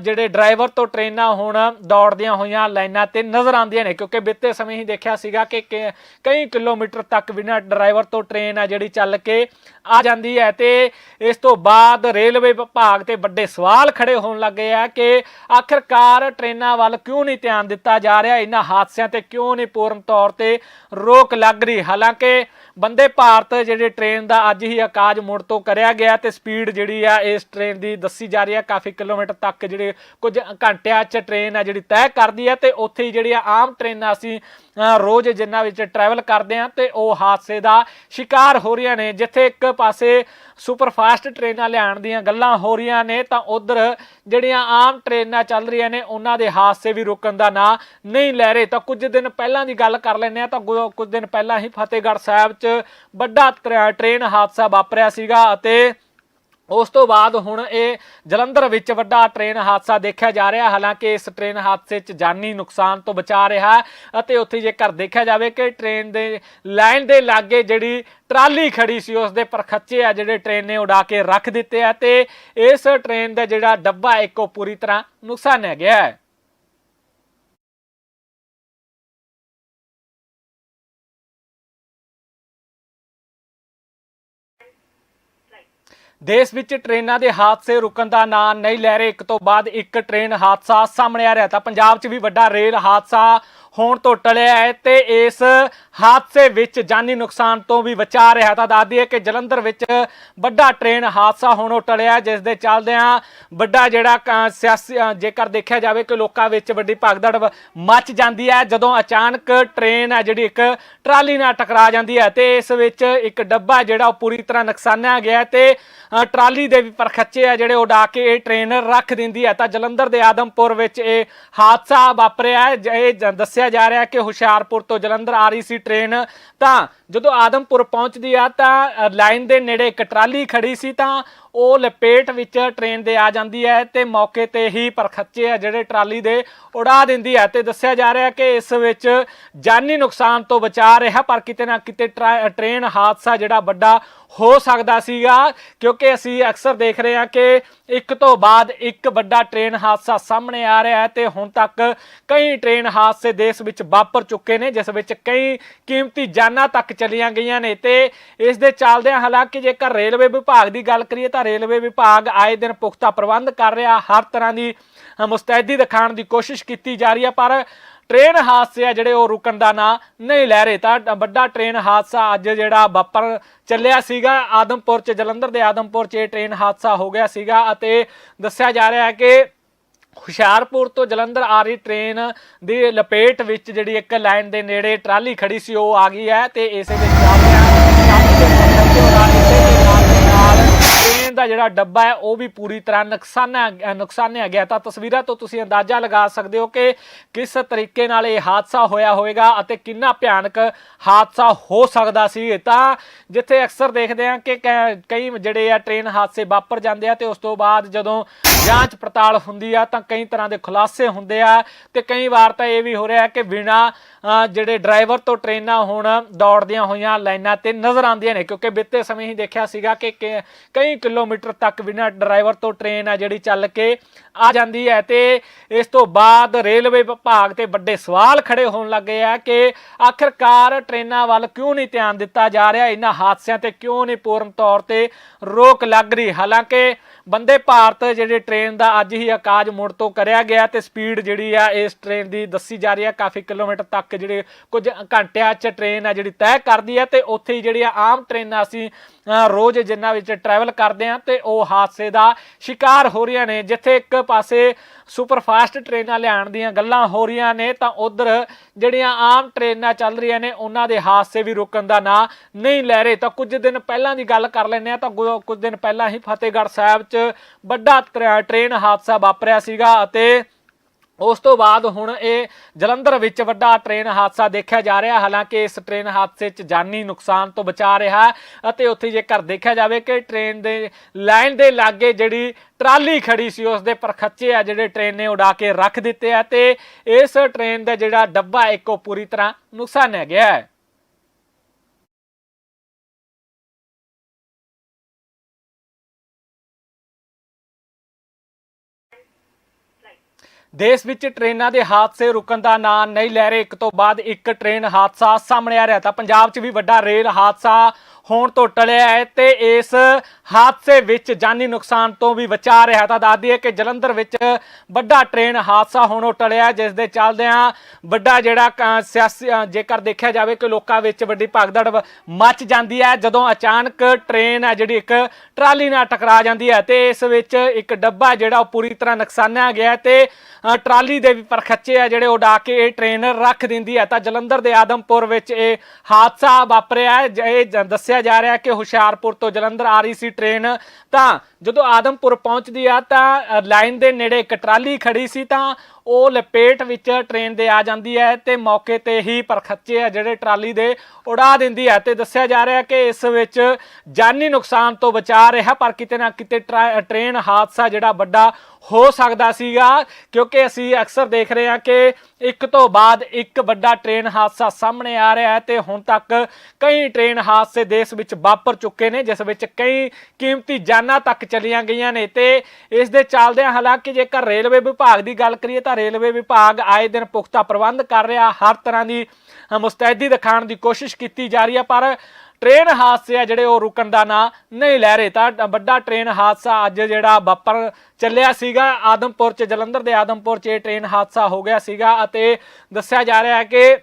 ਜਿਹੜੇ ਡਰਾਈਵਰ ਤੋਂ ਟ੍ਰੇਨਾਂ ਹੁਣ ਦੌੜਦੀਆਂ ਹੋਈਆਂ ਲਾਈਨਾਂ ਤੇ ਨਜ਼ਰ ਆਉਂਦੀਆਂ ਨੇ, ਕਿਉਂਕਿ ਬੀਤੇ ਸਮੇਂ ਹੀ ਦੇਖਿਆ ਸੀਗਾ ਕਿ ਕਿ ਕਈ ਕਿਲੋਮੀਟਰ ਤੱਕ ਬਿਨਾ ਡਰਾਈਵਰ ਤੋਂ ਟ੍ਰੇਨ ਆ ਜਿਹੜੀ ਚੱਲ ਕੇ ਆ ਜਾਂਦੀ ਹੈ ਤੇ ਇਸ ਤੋਂ ਬਾਅਦ ਰੇਲਵੇ ਵਿਭਾਗ ਤੇ ਵੱਡੇ ਸਵਾਲ ਖੜੇ ਹੋਣ ਲੱਗੇ ਆ ਕਿ ਆਖਿਰਕਾਰ ਟ੍ਰੇਨਾਂ ਵੱਲ ਕਿਉਂ ਨਹੀਂ ਧਿਆਨ ਦਿੱਤਾ ਜਾ ਰਿਹਾ, ਇਹਨਾਂ ਹਾਦਸਿਆਂ ਤੇ ਕਿਉਂ ਨਹੀਂ ਪੂਰਨ ਤੌਰ ਤੇ ਰੋਕ ਲੱਗ ਰਹੀ? ਹਾਲਾਂਕਿ ਬੰਦੇ ਭਾਰਤ ਜਿਹੜੇ ਟ੍ਰੇਨ ਦਾ ਅੱਜ ਹੀ ਆਕਾਜ ਮੋੜ ਤੋਂ ਕਰਿਆ ਗਿਆ ਤੇ ਸਪੀਡ ਜਿਹੜੀ ਆ ਇਸ ਟ੍ਰੇਨ ਦੀ ਦੱਸੀ ਜਾ ਰਹੀ ਆ, ਕਾਫੀ ਕਿਲੋਮੀਟਰ ਤੱਕ ਜਿਹੜੇ ਕੁਝ ਘੰਟਿਆਂ 'ਚ ਟ੍ਰੇਨ ਆ ਜਿਹੜੀ ਤੈਅ ਕਰਦੀ ਆ ਤੇ ਉੱਥੇ ਹੀ ਜਿਹੜੀਆਂ ਆਮ ਟ੍ਰੇਨਾਂ ਅਸੀਂ ਰੋਜ਼ ਜਿਨ੍ਹਾਂ ਵਿੱਚ ਟਰੈਵਲ ਕਰਦੇ ਆ ਤੇ ਉਹ ਹਾਦਸੇ ਦਾ ਸ਼ਿਕਾਰ ਹੋ ਰਹੀਆਂ ਨੇ। ਜਿੱਥੇ ਇੱਕ ਪਾਸੇ ਸੁਪਰ ਫਾਸਟ ਟ੍ਰੇਨਾਂ ਲਿਆਉਣ ਦੀਆਂ ਗੱਲਾਂ ਹੋ ਰਹੀਆਂ ਨੇ, ਤਾਂ ਉਧਰ ਜਿਹੜੀਆਂ ਆਮ ਟ੍ਰੇਨਾਂ ਚੱਲ ਰਹੀਆਂ ਨੇ, ਉਹਨਾਂ ਦੇ ਹਾਦਸੇ ਵੀ ਰੁਕਣ ਦਾ ਨਾਂ ਨਹੀਂ ਲੈ ਰਹੇ। ਤਾਂ ਕੁਝ ਦਿਨ ਪਹਿਲਾਂ ਦੀ ਗੱਲ ਕਰ ਲੈਂਦੇ ਆ ਤਾਂ ਗੁ- ਕੁਝ ਦਿਨ ਪਹਿਲਾਂ ਹੀ ਫਤਿਹਗੜ੍ਹ ਸਾਹਿਬ 'ਚ ਵੱਡਾ ਟ੍ਰੈ- ਟ੍ਰੇਨ ਹਾਦਸਾ ਵਾਪਰਿਆ ਸੀਗਾ ਅਤੇ ਉਸ ਤੋਂ ਬਾਅਦ ਹੁਣ ਇਹ ਜਲੰਧਰ ਵਿੱਚ ਵੱਡਾ ਟ੍ਰੇਨ ਹਾਦਸਾ ਦੇਖਿਆ ਜਾ ਰਿਹਾ। ਹਾਲਾਂਕਿ ਇਸ ਟ੍ਰੇਨ ਹਾਦਸੇ 'ਚ ਜਾਨੀ ਨੁਕਸਾਨ ਤੋਂ ਬਚਾ ਰਿਹਾ ਅਤੇ ਉੱਥੇ ਜੇਕਰ ਦੇਖਿਆ ਜਾਵੇ ਕਿ ਟ੍ਰੇਨ ਦੇ ਲਾਈਨ ਦੇ ਲਾਗੇ ਜਿਹੜੀ ਟਰਾਲੀ ਖੜੀ ਸੀ ਉਸ ਦੇ ਪਰਖੱਚੇ ਆ ਜਿਹੜੇ ਟ੍ਰੇਨ ਨੇ ਉਡਾ ਕੇ ਰੱਖ ਦਿੱਤੇ ਆ ਤੇ ਇਸ ਟ੍ਰੇਨ ਦਾ ਜਿਹੜਾ ਡੱਬਾ ਇੱਕ ਉਹ ਪੂਰੀ ਤਰ੍ਹਾਂ ਨੁਕਸਾਨਿਆ ਗਿਆ ਹੈ। ਦੇਸ਼ ਵਿੱਚ ਟ੍ਰੇਨਾਂ ਦੇ ਹਾਦਸੇ ਰੁਕਣ ਦਾ ਨਾਂ ਨਹੀਂ ਲੈ ਰਹੇ। ਇੱਕ ਤੋਂ ਬਾਅਦ ਇੱਕ ਟ੍ਰੇਨ ਹਾਦਸਾ ਸਾਹਮਣੇ ਆ ਰਿਹਾ ਤਾਂ ਪੰਜਾਬ 'ਚ ਵੀ ਵੱਡਾ ਰੇਲ ਹਾਦਸਾ ਹੋਣ ਤੋਂ ਟਲਿਆ ਹੈ ਤੇ ਇਸ ਹਾਦਸੇ ਵਿੱਚ ਜਾਨੀ ਨੁਕਸਾਨ ਤੋਂ ਵੀ ਬਚਾ ਰਿਹਾ ਤਾਂ ਦੱਸ ਦਈਏ ਕਿ ਜਲੰਧਰ ਵਿੱਚ ਵੱਡਾ ਟ੍ਰੇਨ ਹਾਦਸਾ ਹੋਣੋਂ ਟਲਿਆ ਜਿਸ ਦੇ ਚੱਲਦਿਆਂ ਵੱਡਾ ਜਿਹੜਾ ਸਿਆਸੀ ਜੇਕਰ ਦੇਖਿਆ ਜਾਵੇ ਕਿ ਲੋਕਾਂ ਵਿੱਚ ਵੱਡੀ ਭਗਦੜ ਮੱਚ ਜਾਂਦੀ ਹੈ, ਜਦੋਂ ਅਚਾਨਕ ਟ੍ਰੇਨ ਹੈ ਜਿਹੜੀ ਇੱਕ ਟਰਾਲੀ ਨਾਲ ਟਕਰਾ ਜਾਂਦੀ ਹੈ ਤੇ ਇਸ ਵਿੱਚ ਇੱਕ ਡੱਬਾ ਜਿਹੜਾ ਉਹ ਪੂਰੀ ਤਰ੍ਹਾਂ ਨੁਕਸਾਨਿਆ ਗਿਆ ਹੈ ਤੇ ਟਰਾਲੀ ਦੇ ਵੀ ਪਰਖੱਚੇ ਆ ਜਿਹੜੇ ਉਡਾ ਕੇ ਇਹ ਟ੍ਰੇਨ ਰੱਖ ਦਿੰਦੀ ਹੈ ਤਾਂ ਜਲੰਧਰ ਦੇ ਆਦਮਪੁਰ ਵਿੱਚ ਇਹ ਹਾਦਸਾ ਵਾਪਰਿਆ ਹੈ ਇਹ ਦੱਸਿਆ ਦੱਸਿਆ ਜਾ ਰਿਹਾ ਕਿ ਹੁਸ਼ਿਆਰਪੁਰ ਤੋਂ ਜਲੰਧਰ ਆ ਰਹੀ ਸੀ ਟ੍ਰੇਨ। ਤਾਂ ਜਦੋਂ ਆਦਮਪੁਰ ਪਹੁੰਚਦੀ ਆ ਤਾਂ ਲਾਈਨ ਦੇ ਨੇੜੇ ਇੱਕ ਟਰਾਲੀ ਖੜੀ ਸੀ ਤਾਂ ਉਹ ਲਪੇਟ ਵਿੱਚ ਟ੍ਰੇਨ ਦੇ ਆ ਜਾਂਦੀ ਹੈ ਤੇ ਮੌਕੇ ਤੇ ਹੀ ਪਰਖੱਚੇ ਆ ਜਿਹੜੇ ਟਰਾਲੀ ਦੇ ਉਡਾ ਦਿੰਦੀ ਹੈ ਤੇ ਦੱਸਿਆ ਜਾ ਰਿਹਾ ਕਿ ਇਸ ਵਿੱਚ ਜਾਨੀ ਨੁਕਸਾਨ ਤੋਂ ਬਚਾ ਰਿਹਾ, ਪਰ ਕਿਤੇ ਨਾ ਕਿਤੇ ਟਰਾ- ਟ੍ਰੇਨ ਹਾਦਸਾ ਜਿਹੜਾ ਵੱਡਾ ਹੋ ਸਕਦਾ ਸੀਗਾ, ਕਿਉਂਕਿ ਅਸੀਂ ਅਕਸਰ ਦੇਖ ਰਹੇ ਹਾਂ ਕਿ ਇੱਕ ਤੋਂ ਬਾਅਦ ਇੱਕ ਵੱਡਾ ਟ੍ਰੇਨ ਹਾਦਸਾ ਸਾਹਮਣੇ ਆ ਰਿਹਾ ਹੈ ਤੇ ਹੁਣ ਤੱਕ ਕਈ ਟ੍ਰੇਨ ਹਾਦਸੇ ਦੇਸ਼ ਵਿੱਚ ਵਾਪਰ ਚੁੱਕੇ ਨੇ, ਜਿਸ ਵਿੱਚ ਕਈ ਕੀਮਤੀ ਜਾਨਾਂ ਤੱਕ ਚਲੀਆਂ ਗਈਆਂ ਨੇ ਤੇ ਇਸ ਦੇ ਚੱਲਦਿਆਂ ਹਾਲਾਂਕਿ ਜੇਕਰ ਰੇਲਵੇ ਵਿਭਾਗ ਦੀ ਗੱਲ ਕਰੀਏ ਤਾਂ ਰੇਲਵੇ ਵਿਭਾਗ ਆਏ ਦਿਨ ਪੁਖਤਾ ਪ੍ਰਬੰਧ ਕਰ ਰਿਹਾ। ਹਰ ਤਰ੍ਹਾਂ ਦੀ ਮੁਸਤੈਦੀ ਦਿਖਾਉਣ ਦੀ ਕੋਸ਼ਿਸ਼ ਕੀਤੀ ਜਾ ਰਹੀ ਹੈ, ਪਰ ਟ੍ਰੇਨ ਹਾਦਸੇ ਆ ਜਿਹੜੇ ਉਹ ਰੁਕਣ ਦਾ ਨਾਂ ਨਹੀਂ ਲੈ ਰਹੇ। ਤਾਂ ਵੱਡਾ ਟ੍ਰੇਨ ਹਾਦਸਾ ਅੱਜ ਜਿਹੜਾ ਵਾਪਰ ਚੱਲਿਆ ਸੀਗਾ। ਆਦਮਪੁਰ ਚ, ਜਲੰਧਰ ਦੇ ਆਦਮਪੁਰ ਚ ਇਹ ਟ੍ਰੇਨ ਹਾਦਸਾ ਹੋ ਗਿਆ ਸੀਗਾ ਅਤੇ ਦੱਸਿਆ ਜਾ ਰਿਹਾ ਹੈ ਕਿ ਹੁਸ਼ਿਆਰਪੁਰ ਤੋਂ ਜਲੰਧਰ ਆ ਰਹੀ ਟ੍ਰੇਨ ਦੀ ਲਪੇਟ ਵਿੱਚ ਜਿਹੜੀ ਇੱਕ ਲਾਈਨ ਦੇ ਨੇੜੇ ਟਰਾਲੀ ਖੜੀ ਸੀ, ਉਹ ਆ ਗਈ ਹੈ ਤੇ ਇਸੇ ਦੇ ਚੱਲਦਿਆਂ ਟਰਾਲੀ ਦੇ ਪੱਥਰ ਤੇ ਉਡਾ ਦਿੱਤੇ ਤੇ ਨਾਲ ਦਾ ਜਿਹੜਾ ਡੱਬਾ ਹੈ, ਉਹ ਵੀ ਪੂਰੀ ਤਰ੍ਹਾਂ ਨੁਕਸਾਨਾ ਨੁਕਸਾਨਿਆ ਗਿਆ ਤਾਂ ਤਸਵੀਰਾਂ ਤੋਂ ਤੁਸੀਂ ਅੰਦਾਜ਼ਾ ਲਗਾ ਸਕਦੇ ਹੋ ਕਿ ਕਿਸ ਤਰੀਕੇ ਨਾਲ ਇਹ ਹਾਦਸਾ ਹੋਇਆ ਹੋਵੇਗਾ ਅਤੇ ਕਿੰਨਾ ਭਿਆਨਕ ਹਾਦਸਾ ਹੋ ਸਕਦਾ ਸੀ। ਤਾਂ ਜਿੱਥੇ ਅਕਸਰ ਦੇਖਦੇ ਹਾਂ ਕਿ ਕੈ- ਕਈ ਜਿਹੜੇ ਆ ਟ੍ਰੇਨ ਹਾਦਸੇ ਵਾਪਰ ਜਾਂਦੇ ਆ ਤੇ ਉਸ ਤੋਂ ਬਾਅਦ ਜਦੋਂ ਜਾਂਚ ਪੜਤਾਲ ਹੁੰਦੀ ਆ ਤਾਂ ਕਈ ਤਰ੍ਹਾਂ ਦੇ ਖੁਲਾਸੇ ਹੁੰਦੇ ਆ ਤੇ ਕਈ ਵਾਰ ਤਾਂ ਇਹ ਵੀ ਹੋ ਰਿਹਾ ਕਿ ਬਿਨਾ ਜਿਹੜੇ ਡਰਾਈਵਰ ਤੋਂ ਟ੍ਰੇਨਾਂ ਹੁਣ ਦੌੜਦੀਆਂ ਹੋਈਆਂ ਲਾਈਨਾਂ ਤੇ ਨਜ਼ਰ ਆਉਂਦੀਆਂ ਨੇ, ਕਿਉਂਕਿ ਬੀਤੇ ਸਮੇਂ ਹੀ ਦੇਖਿਆ ਸੀਗਾ ਕਿ ਕਿ ਕਈ ਕਿਲੋਮੀਟਰ ਤੱਕ ਬਿਨਾਂ ਡਰਾਈਵਰ ਤੋਂ ਟ੍ਰੇਨ ਆ ਜਿਹੜੀ ਚੱਲ ਕੇ ਆ ਜਾਂਦੀ ਹੈ ਤੇ ਇਸ ਤੋਂ ਬਾਅਦ ਰੇਲਵੇ ਵਿਭਾਗ ਤੇ ਵੱਡੇ ਸਵਾਲ ਖੜੇ ਹੋਣ ਲੱਗੇ ਆ ਕਿ ਆਖਿਰਕਾਰ ਟ੍ਰੇਨਾਂ ਵੱਲ ਕਿਉਂ ਨਹੀਂ ਧਿਆਨ ਦਿੱਤਾ ਜਾ ਰਿਹਾ? ਇਹਨਾਂ ਹਾਦਸਿਆਂ ਤੇ ਕਿਉਂ ਨਹੀਂ ਪੂਰਨ ਤੌਰ ਤੇ ਰੋਕ ਲੱਗ ਰਹੀ? ਹਾਲਾਂਕਿ ਬੰਦੇ ਭਾਰਤ ਜਿਹੜੇ ਟ੍ਰੇਨ ਦਾ ਅੱਜ ਹੀ ਆਕਾਜ ਮੁੜ ਤੋਂ ਕਰਿਆ ਗਿਆ ਤੇ ਸਪੀਡ ਜਿਹੜੀ ਆ ਇਸ ਟ੍ਰੇਨ ਦੀ ਦੱਸੀ ਜਾ ਰਹੀ ਆ, ਕਾਫੀ ਕਿਲੋਮੀਟਰ ਤੱਕ ਜਿਹੜੇ ਕੁਝ ਘੰਟਿਆਂ 'ਚ ਟ੍ਰੇਨ ਆ ਜਿਹੜੀ ਤੈਅ ਕਰਦੀ ਹੈ ਤੇ ਉੱਥੇ ਹੀ ਜਿਹੜੀਆਂ ਆਮ ਟ੍ਰੇਨਾਂ ਅਸੀਂ ਰੋਜ਼ ਜਿਨ੍ਹਾਂ ਵਿੱਚ ਟਰੈਵਲ ਕਰਦੇ ਆ ਤੇ ਉਹ ਹਾਦਸੇ ਦਾ ਸ਼ਿਕਾਰ ਹੋ ਰਹੀਆਂ ਨੇ। ਜਿੱਥੇ ਇੱਕ ਪਾਸੇ ਸੁਪਰ ਫਾਸਟ ਟ੍ਰੇਨਾਂ ਲਿਆਉਣ ਦੀਆਂ ਗੱਲਾਂ ਹੋ ਰਹੀਆਂ ਨੇ ਤਾਂ ਉਧਰ ਜਿਹੜੀਆਂ ਆਮ ਟ੍ਰੇਨਾਂ ਚੱਲ ਰਹੀਆਂ ਨੇ, ਉਹਨਾਂ ਦੇ ਹਾਦਸੇ ਵੀ ਰੁਕਣ ਦਾ ਨਾਂ ਨਹੀਂ ਲੈ ਰਹੇ। ਤਾਂ ਕੁਝ ਦਿਨ ਪਹਿਲਾਂ ਦੀ ਗੱਲ ਕਰ ਲੈਂਦੇ ਆ ਤਾਂ ਗੁ- ਕੁਝ ਦਿਨ ਪਹਿਲਾਂ ਹੀ ਫਤਿਹਗੜ੍ਹ ਸਾਹਿਬ 'ਚ ਵੱਡਾ ਟ੍ਰੈ- ਟ੍ਰੇਨ ਹਾਦਸਾ ਵਾਪਰਿਆ ਸੀਗਾ ਅਤੇ ਉਸ ਤੋਂ ਬਾਅਦ ਹੁਣ ਇਹ ਜਲੰਧਰ ਵਿੱਚ ਵੱਡਾ ਟ੍ਰੇਨ ਹਾਦਸਾ ਦੇਖਿਆ ਜਾ ਰਿਹਾ। ਹਾਲਾਂਕਿ ਇਸ ਟ੍ਰੇਨ ਹਾਦਸੇ 'ਚ ਜਾਨੀ ਨੁਕਸਾਨ ਤੋਂ ਬਚਾ ਰਿਹਾ ਅਤੇ ਉੱਥੇ ਜੇਕਰ ਦੇਖਿਆ ਜਾਵੇ ਕਿ ਟ੍ਰੇਨ ਦੇ ਲਾਈਨ ਦੇ ਲਾਗੇ ਜਿਹੜੀ ਟਰਾਲੀ ਖੜੀ ਸੀ ਉਸ ਦੇ ਪਰਖੱਚੇ ਆ ਜਿਹੜੇ ਟ੍ਰੇਨ ਨੇ ਉਡਾ ਕੇ ਰੱਖ ਦਿੱਤੇ ਆ ਤੇ ਇਸ ਟ੍ਰੇਨ ਦਾ ਜਿਹੜਾ ਡੱਬਾ ਇੱਕ ਉਹ ਪੂਰੀ ਤਰ੍ਹਾਂ ਨੁਕਸਾਨਿਆ ਗਿਆ ਹੈ। ਦੇਸ਼ ਵਿੱਚ ਟ੍ਰੇਨਾਂ ਦੇ ਹਾਦਸੇ ਰੁਕਣ ਦਾ ਨਾਂ ਨਹੀਂ ਲੈ ਰਹੇ। ਇੱਕ ਤੋਂ ਬਾਅਦ ਇੱਕ ਟ੍ਰੇਨ ਹਾਦਸਾ ਸਾਹਮਣੇ ਆ ਰਿਹਾ ਤਾਂ ਪੰਜਾਬ 'ਚ ਵੀ ਵੱਡਾ ਰੇਲ ਹਾਦਸਾ ਹੋਣ ਤੋਂ ਟਲਿਆ ਹੈ ਤੇ ਇਸ ਹਾਦਸੇ ਵਿੱਚ ਜਾਨੀ ਨੁਕਸਾਨ ਤੋਂ ਵੀ ਬਚਾ ਰਿਹਾ ਤਾਂ ਦੱਸ ਦਈਏ ਕਿ ਜਲੰਧਰ ਵਿੱਚ ਵੱਡਾ ਟ੍ਰੇਨ ਹਾਦਸਾ ਹੋਣੋਂ ਟਲਿਆ ਜਿਸ ਦੇ ਚੱਲਦਿਆਂ ਵੱਡਾ ਜਿਹੜਾ ਸਿਆਸੀ ਜੇਕਰ ਦੇਖਿਆ ਜਾਵੇ ਕਿ ਲੋਕਾਂ ਵਿੱਚ ਵੱਡੀ ਭਗਦੜ ਮੱਚ ਜਾਂਦੀ ਹੈ। ਜਦੋਂ ਅਚਾਨਕ ਟ੍ਰੇਨ ਹੈ ਜਿਹੜੀ ਇੱਕ ਟਰਾਲੀ ਨਾਲ ਟਕਰਾ ਜਾਂਦੀ ਹੈ ਤੇ ਇਸ ਵਿੱਚ ਇੱਕ ਡੱਬਾ ਜਿਹੜਾ ਉਹ ਪੂਰੀ ਤਰ੍ਹਾਂ ਨੁਕਸਾਨਿਆ ਗਿਆ ਹੈ ਤੇ ਟਰਾਲੀ ਦੇ ਵੀ ਪਰਖੱਚੇ ਆ ਜਿਹੜੇ ਉਡਾ ਕੇ ਇਹ ਟ੍ਰੇਨ ਰੱਖ ਦਿੰਦੀ ਹੈ। ਤਾਂ ਜਲੰਧਰ ਦੇ ਆਦਮਪੁਰ ਵਿੱਚ ਇਹ ਹਾਦਸਾ ਵਾਪਰਿਆ ਜ- ਇਹ ਦੱਸਿਆ ਦੱਸਿਆ ਜਾ ਰਿਹਾ ਕਿ ਹੁਸ਼ਿਆਰਪੁਰ ਤੋਂ ਜਲੰਧਰ ਆ ਰਹੀ ਸੀ ਟ੍ਰੇਨ। ਤਾਂ ਜਦੋਂ ਆਦਮਪੁਰ ਪਹੁੰਚਦੀ ਆ ਤਾਂ ਲਾਈਨ ਦੇ ਨੇੜੇ ਇੱਕ ਟਰਾਲੀ ਖੜੀ ਸੀ ਤਾਂ ਉਹ ਲਪੇਟ ਵਿੱਚ ਟ੍ਰੇਨ ਦੇ ਆ ਜਾਂਦੀ ਹੈ ਤੇ ਮੌਕੇ ਤੇ ਹੀ ਪਰਖੱਚੇ ਆ ਜਿਹੜੇ ਟਰਾਲੀ ਦੇ ਉਡਾ ਦਿੰਦੀ ਹੈ ਤੇ ਦੱਸਿਆ ਜਾ ਰਿਹਾ ਕਿ ਇਸ ਵਿੱਚ ਜਾਨੀ ਨੁਕਸਾਨ ਤੋਂ ਬਚਾ ਰਿਹਾ, ਪਰ ਕਿਤੇ ਨਾ ਕਿਤੇ ਟਰਾ- ਟ੍ਰੇਨ ਹਾਦਸਾ ਜਿਹੜਾ ਵੱਡਾ ਹੋ ਸਕਦਾ ਸੀਗਾ, ਕਿਉਂਕਿ ਅਸੀਂ ਅਕਸਰ ਦੇਖ ਰਹੇ ਹਾਂ ਕਿ ਇੱਕ ਤੋਂ ਬਾਅਦ ਇੱਕ ਵੱਡਾ ਟ੍ਰੇਨ ਹਾਦਸਾ ਸਾਹਮਣੇ ਆ ਰਿਹਾ ਹੈ ਤੇ ਹੁਣ ਤੱਕ ਕਈ ਟ੍ਰੇਨ ਹਾਦਸੇ ਦੇਸ਼ ਵਿੱਚ ਵਾਪਰ ਚੁੱਕੇ ਨੇ, ਜਿਸ ਵਿੱਚ ਕਈ ਕੀਮਤੀ ਜਾਨਾਂ ਤੱਕ ਚਲੀਆਂ ਗਈਆਂ ਨੇ ਤੇ ਇਸ ਦੇ ਚੱਲਦਿਆਂ ਹਾਲਾਂਕਿ ਜੇਕਰ ਰੇਲਵੇ ਵਿਭਾਗ ਦੀ ਗੱਲ ਕਰੀਏ ਤਾਂ ਰੇਲਵੇ ਵਿਭਾਗ ਆਏ ਦਿਨ ਪੁਖਤਾ ਪ੍ਰਬੰਧ ਕਰ ਰਿਹਾ। ਹਰ ਤਰ੍ਹਾਂ ਦੀ ਮੁਸਤੈਦੀ ਦਿਖਾਉਣ ਦੀ ਕੋਸ਼ਿਸ਼ ਕੀਤੀ ਜਾ ਰਹੀ ਹੈ, ਪਰ ਟ੍ਰੇਨ ਹਾਦਸੇ ਆ ਜਿਹੜੇ ਉਹ ਰੁਕਣ ਦਾ ਨਾਂ ਨਹੀਂ ਲੈ ਰਹੇ। ਤਾਂ ਵੱਡਾ ਟ੍ਰੇਨ ਹਾਦਸਾ ਅੱਜ ਜਿਹੜਾ ਵਾਪਰ ਚੱਲਿਆ ਸੀਗਾ। ਆਦਮਪੁਰ ਚ, ਜਲੰਧਰ ਦੇ ਆਦਮਪੁਰ ਚ ਇਹ ਟ੍ਰੇਨ ਹਾਦਸਾ ਹੋ ਗਿਆ ਸੀਗਾ ਅਤੇ ਦੱਸਿਆ ਜਾ ਰਿਹਾ ਹੈ ਕਿ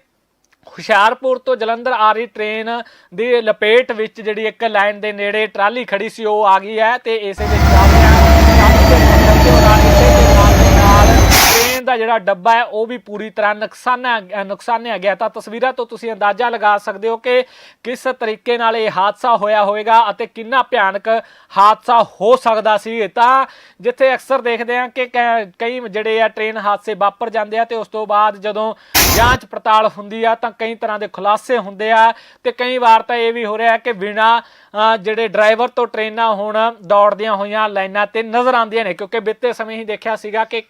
ਹੁਸ਼ਿਆਰਪੁਰ ਤੋਂ ਜਲੰਧਰ ਆ ਰਹੀ ਟ੍ਰੇਨ ਦੀ ਲਪੇਟ ਵਿੱਚ ਜਿਹੜੀ ਇੱਕ ਲਾਈਨ ਦੇ ਨੇੜੇ ਟਰਾਲੀ ਖੜੀ ਸੀ, ਉਹ ਆ ਗਈ ਹੈ ਤੇ ਇਸੇ ਵਿੱਚ ਜਾ ਰਿਹਾ ਕਾਫੀ ਦੇਰ ਤੱਕ ਤੇ ਉਹਨਾਂ ਇਸੇ ਦੇ ਨਾਲ ਦੇ ਨਾਲ ਟ੍ਰੇਨ ਦਾ ਜਿਹੜਾ ਡੱਬਾ ਹੈ, ਉਹ ਵੀ ਪੂਰੀ ਤਰ੍ਹਾਂ ਨੁਕਸਾਨਾ ਨੁਕਸਾਨਿਆ ਗਿਆ ਤਾਂ ਤਸਵੀਰਾਂ ਤੋਂ ਤੁਸੀਂ ਅੰਦਾਜ਼ਾ ਲਗਾ ਸਕਦੇ ਹੋ ਕਿ ਕਿਸ ਤਰੀਕੇ ਨਾਲ ਇਹ ਹਾਦਸਾ ਹੋਇਆ ਹੋਵੇਗਾ ਅਤੇ ਕਿੰਨਾ ਭਿਆਨਕ ਹਾਦਸਾ ਹੋ ਸਕਦਾ ਸੀ। ਤਾਂ ਜਿੱਥੇ ਅਕਸਰ ਦੇਖਦੇ ਹਾਂ ਕਿ ਕਈ ਜਿਹੜੇ ਆ ਟ੍ਰੇਨ ਹਾਦਸੇ ਵਾਪਰ ਜਾਂਦੇ ਆ ਤੇ ਉਸ ਤੋਂ ਬਾਅਦ ਜਦੋਂ ਜਾਂਚ ਪੜਤਾਲ ਹੁੰਦੀ ਆ ਤਾਂ ਕਈ ਤਰ੍ਹਾਂ ਦੇ ਖੁਲਾਸੇ ਹੁੰਦੇ ਆ ਤੇ ਕਈ ਵਾਰ ਤਾਂ ਇਹ ਵੀ ਹੋ ਰਿਹਾ ਕਿ ਬਿਨਾ ਜਿਹੜੇ ਡਰਾਈਵਰ ਤੋਂ ਟ੍ਰੇਨਾਂ ਹੁਣ ਦੌੜਦੀਆਂ ਹੋਈਆਂ ਲਾਈਨਾਂ ਤੇ ਨਜ਼ਰ ਆਉਂਦੀਆਂ ਨੇ। ਕਿਉਂਕਿ ਬੀਤੇ ਸਮੇਂ ਹੀ ਦੇਖਿਆ ਸੀਗਾ ਕਿ,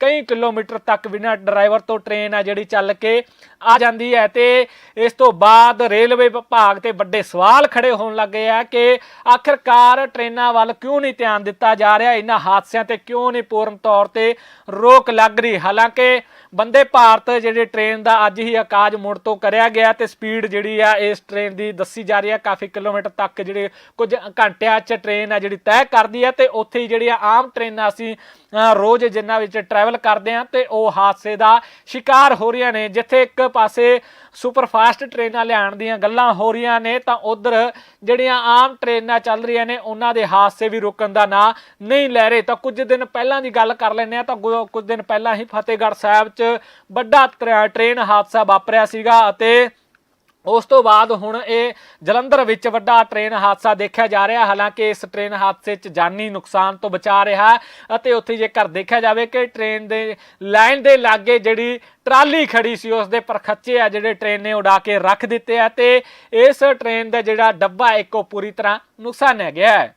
ਕਈ ਕਿਲੋ ਕਿਲੋਮੀਟਰ ਤੱਕ ਬਿਨਾਂ ਡਰਾਈਵਰ ਤੋਂ ਟ੍ਰੇਨ ਆ ਜਿਹੜੀ ਚੱਲ ਕੇ ਆ ਜਾਂਦੀ ਹੈ ਤੇ ਇਸ ਤੋਂ ਬਾਅਦ ਰੇਲਵੇ ਵਿਭਾਗ ਤੇ ਵੱਡੇ ਸਵਾਲ ਖੜੇ ਹੋਣ ਲੱਗੇ ਆ ਕਿ ਆਖਿਰਕਾਰ ਟ੍ਰੇਨਾਂ ਵੱਲ ਕਿਉਂ ਨਹੀਂ ਧਿਆਨ ਦਿੱਤਾ ਜਾ ਰਿਹਾ? ਇਹਨਾਂ ਹਾਦਸਿਆਂ ਤੇ ਕਿਉਂ ਨਹੀਂ ਪੂਰਨ ਤੌਰ ਤੇ ਰੋਕ ਲੱਗ ਰਹੀ? ਹਾਲਾਂਕਿ ਬੰਦੇ ਭਾਰਤ ਜਿਹੜੇ ਟ੍ਰੇਨ ਦਾ ਅੱਜ ਹੀ ਆਕਾਜ ਮੁੜ ਤੋਂ ਕਰਿਆ ਗਿਆ ਤੇ ਸਪੀਡ ਜਿਹੜੀ ਆ ਇਸ ਟ੍ਰੇਨ ਦੀ ਦੱਸੀ ਜਾ ਰਹੀ ਆ, ਕਾਫੀ ਕਿਲੋਮੀਟਰ ਤੱਕ ਜਿਹੜੇ ਕੁਝ ਘੰਟਿਆਂ 'ਚ ਟ੍ਰੇਨ ਆ ਜਿਹੜੀ ਤੈਅ ਕਰਦੀ ਆ ਤੇ ਉੱਥੇ ਹੀ ਜਿਹੜੀਆਂ ਆਮ ਟ੍ਰੇਨਾਂ ਅਸੀਂ ਰੋਜ਼ ਜਿਨ੍ਹਾਂ ਵਿੱਚ ਟਰੈਵਲ ਕਰਦੇ ਆ ਤੇ ਉਹ ਹਾਦਸੇ ਦਾ ਸ਼ਿਕਾਰ ਹੋ ਰਹੀਆਂ ਨੇ। ਜਿੱਥੇ ਇੱਕ ਪਾਸੇ ਸੁਪਰ ਫਾਸਟ ਟ੍ਰੇਨਾਂ ਲਿਆਉਣ ਦੀਆਂ ਗੱਲਾਂ ਹੋ ਰਹੀਆਂ ਨੇ, ਤਾਂ ਉਧਰ ਜਿਹੜੀਆਂ ਆਮ ਟ੍ਰੇਨਾਂ ਚੱਲ ਰਹੀਆਂ ਨੇ, ਉਹਨਾਂ ਦੇ ਹਾਦਸੇ ਵੀ ਰੁਕਣ ਦਾ ਨਾਂ ਨਹੀਂ ਲੈ ਰਹੇ। ਤਾਂ ਕੁਝ ਦਿਨ ਪਹਿਲਾਂ ਦੀ ਗੱਲ ਕਰ ਲੈਂਦੇ ਆ, ਤਾਂ ਗੁ- ਕੁਝ ਦਿਨ ਪਹਿਲਾਂ ਹੀ ਫਤਿਹਗੜ੍ਹ ਸਾਹਿਬ 'ਚ ਵੱਡਾ ਟ੍ਰੈ- ਟ੍ਰੇਨ ਹਾਦਸਾ ਵਾਪਰਿਆ ਸੀਗਾ ਅਤੇ ਉਸ ਤੋਂ ਬਾਅਦ ਹੁਣ ਇਹ ਜਲੰਧਰ ਵਿੱਚ ਵੱਡਾ ਟ੍ਰੇਨ ਹਾਦਸਾ ਦੇਖਿਆ ਜਾ ਰਿਹਾ। ਹਾਲਾਂਕਿ ਇਸ ਟ੍ਰੇਨ ਹਾਦਸੇ 'ਚ ਜਾਨੀ ਨੁਕਸਾਨ ਤੋਂ ਬਚਾ ਰਿਹਾ ਅਤੇ ਉੱਥੇ ਜੇਕਰ ਦੇਖਿਆ ਜਾਵੇ ਕਿ ਟ੍ਰੇਨ ਦੇ ਲਾਈਨ ਦੇ ਲਾਗੇ ਜਿਹੜੀ ਟਰਾਲੀ ਖੜੀ ਸੀ, ਉਸ ਦੇ ਪਰਖੱਚੇ ਆ ਜਿਹੜੇ ਟ੍ਰੇਨ ਨੇ ਉਡਾ ਕੇ ਰੱਖ ਦਿੱਤੇ ਆ ਤੇ ਇਸ ਟ੍ਰੇਨ ਦਾ ਜਿਹੜਾ ਡੱਬਾ ਇੱਕੋ ਪੂਰੀ ਤਰ੍ਹਾਂ ਨੁਕਸਾਨਿਆ ਗਿਆ ਹੈ।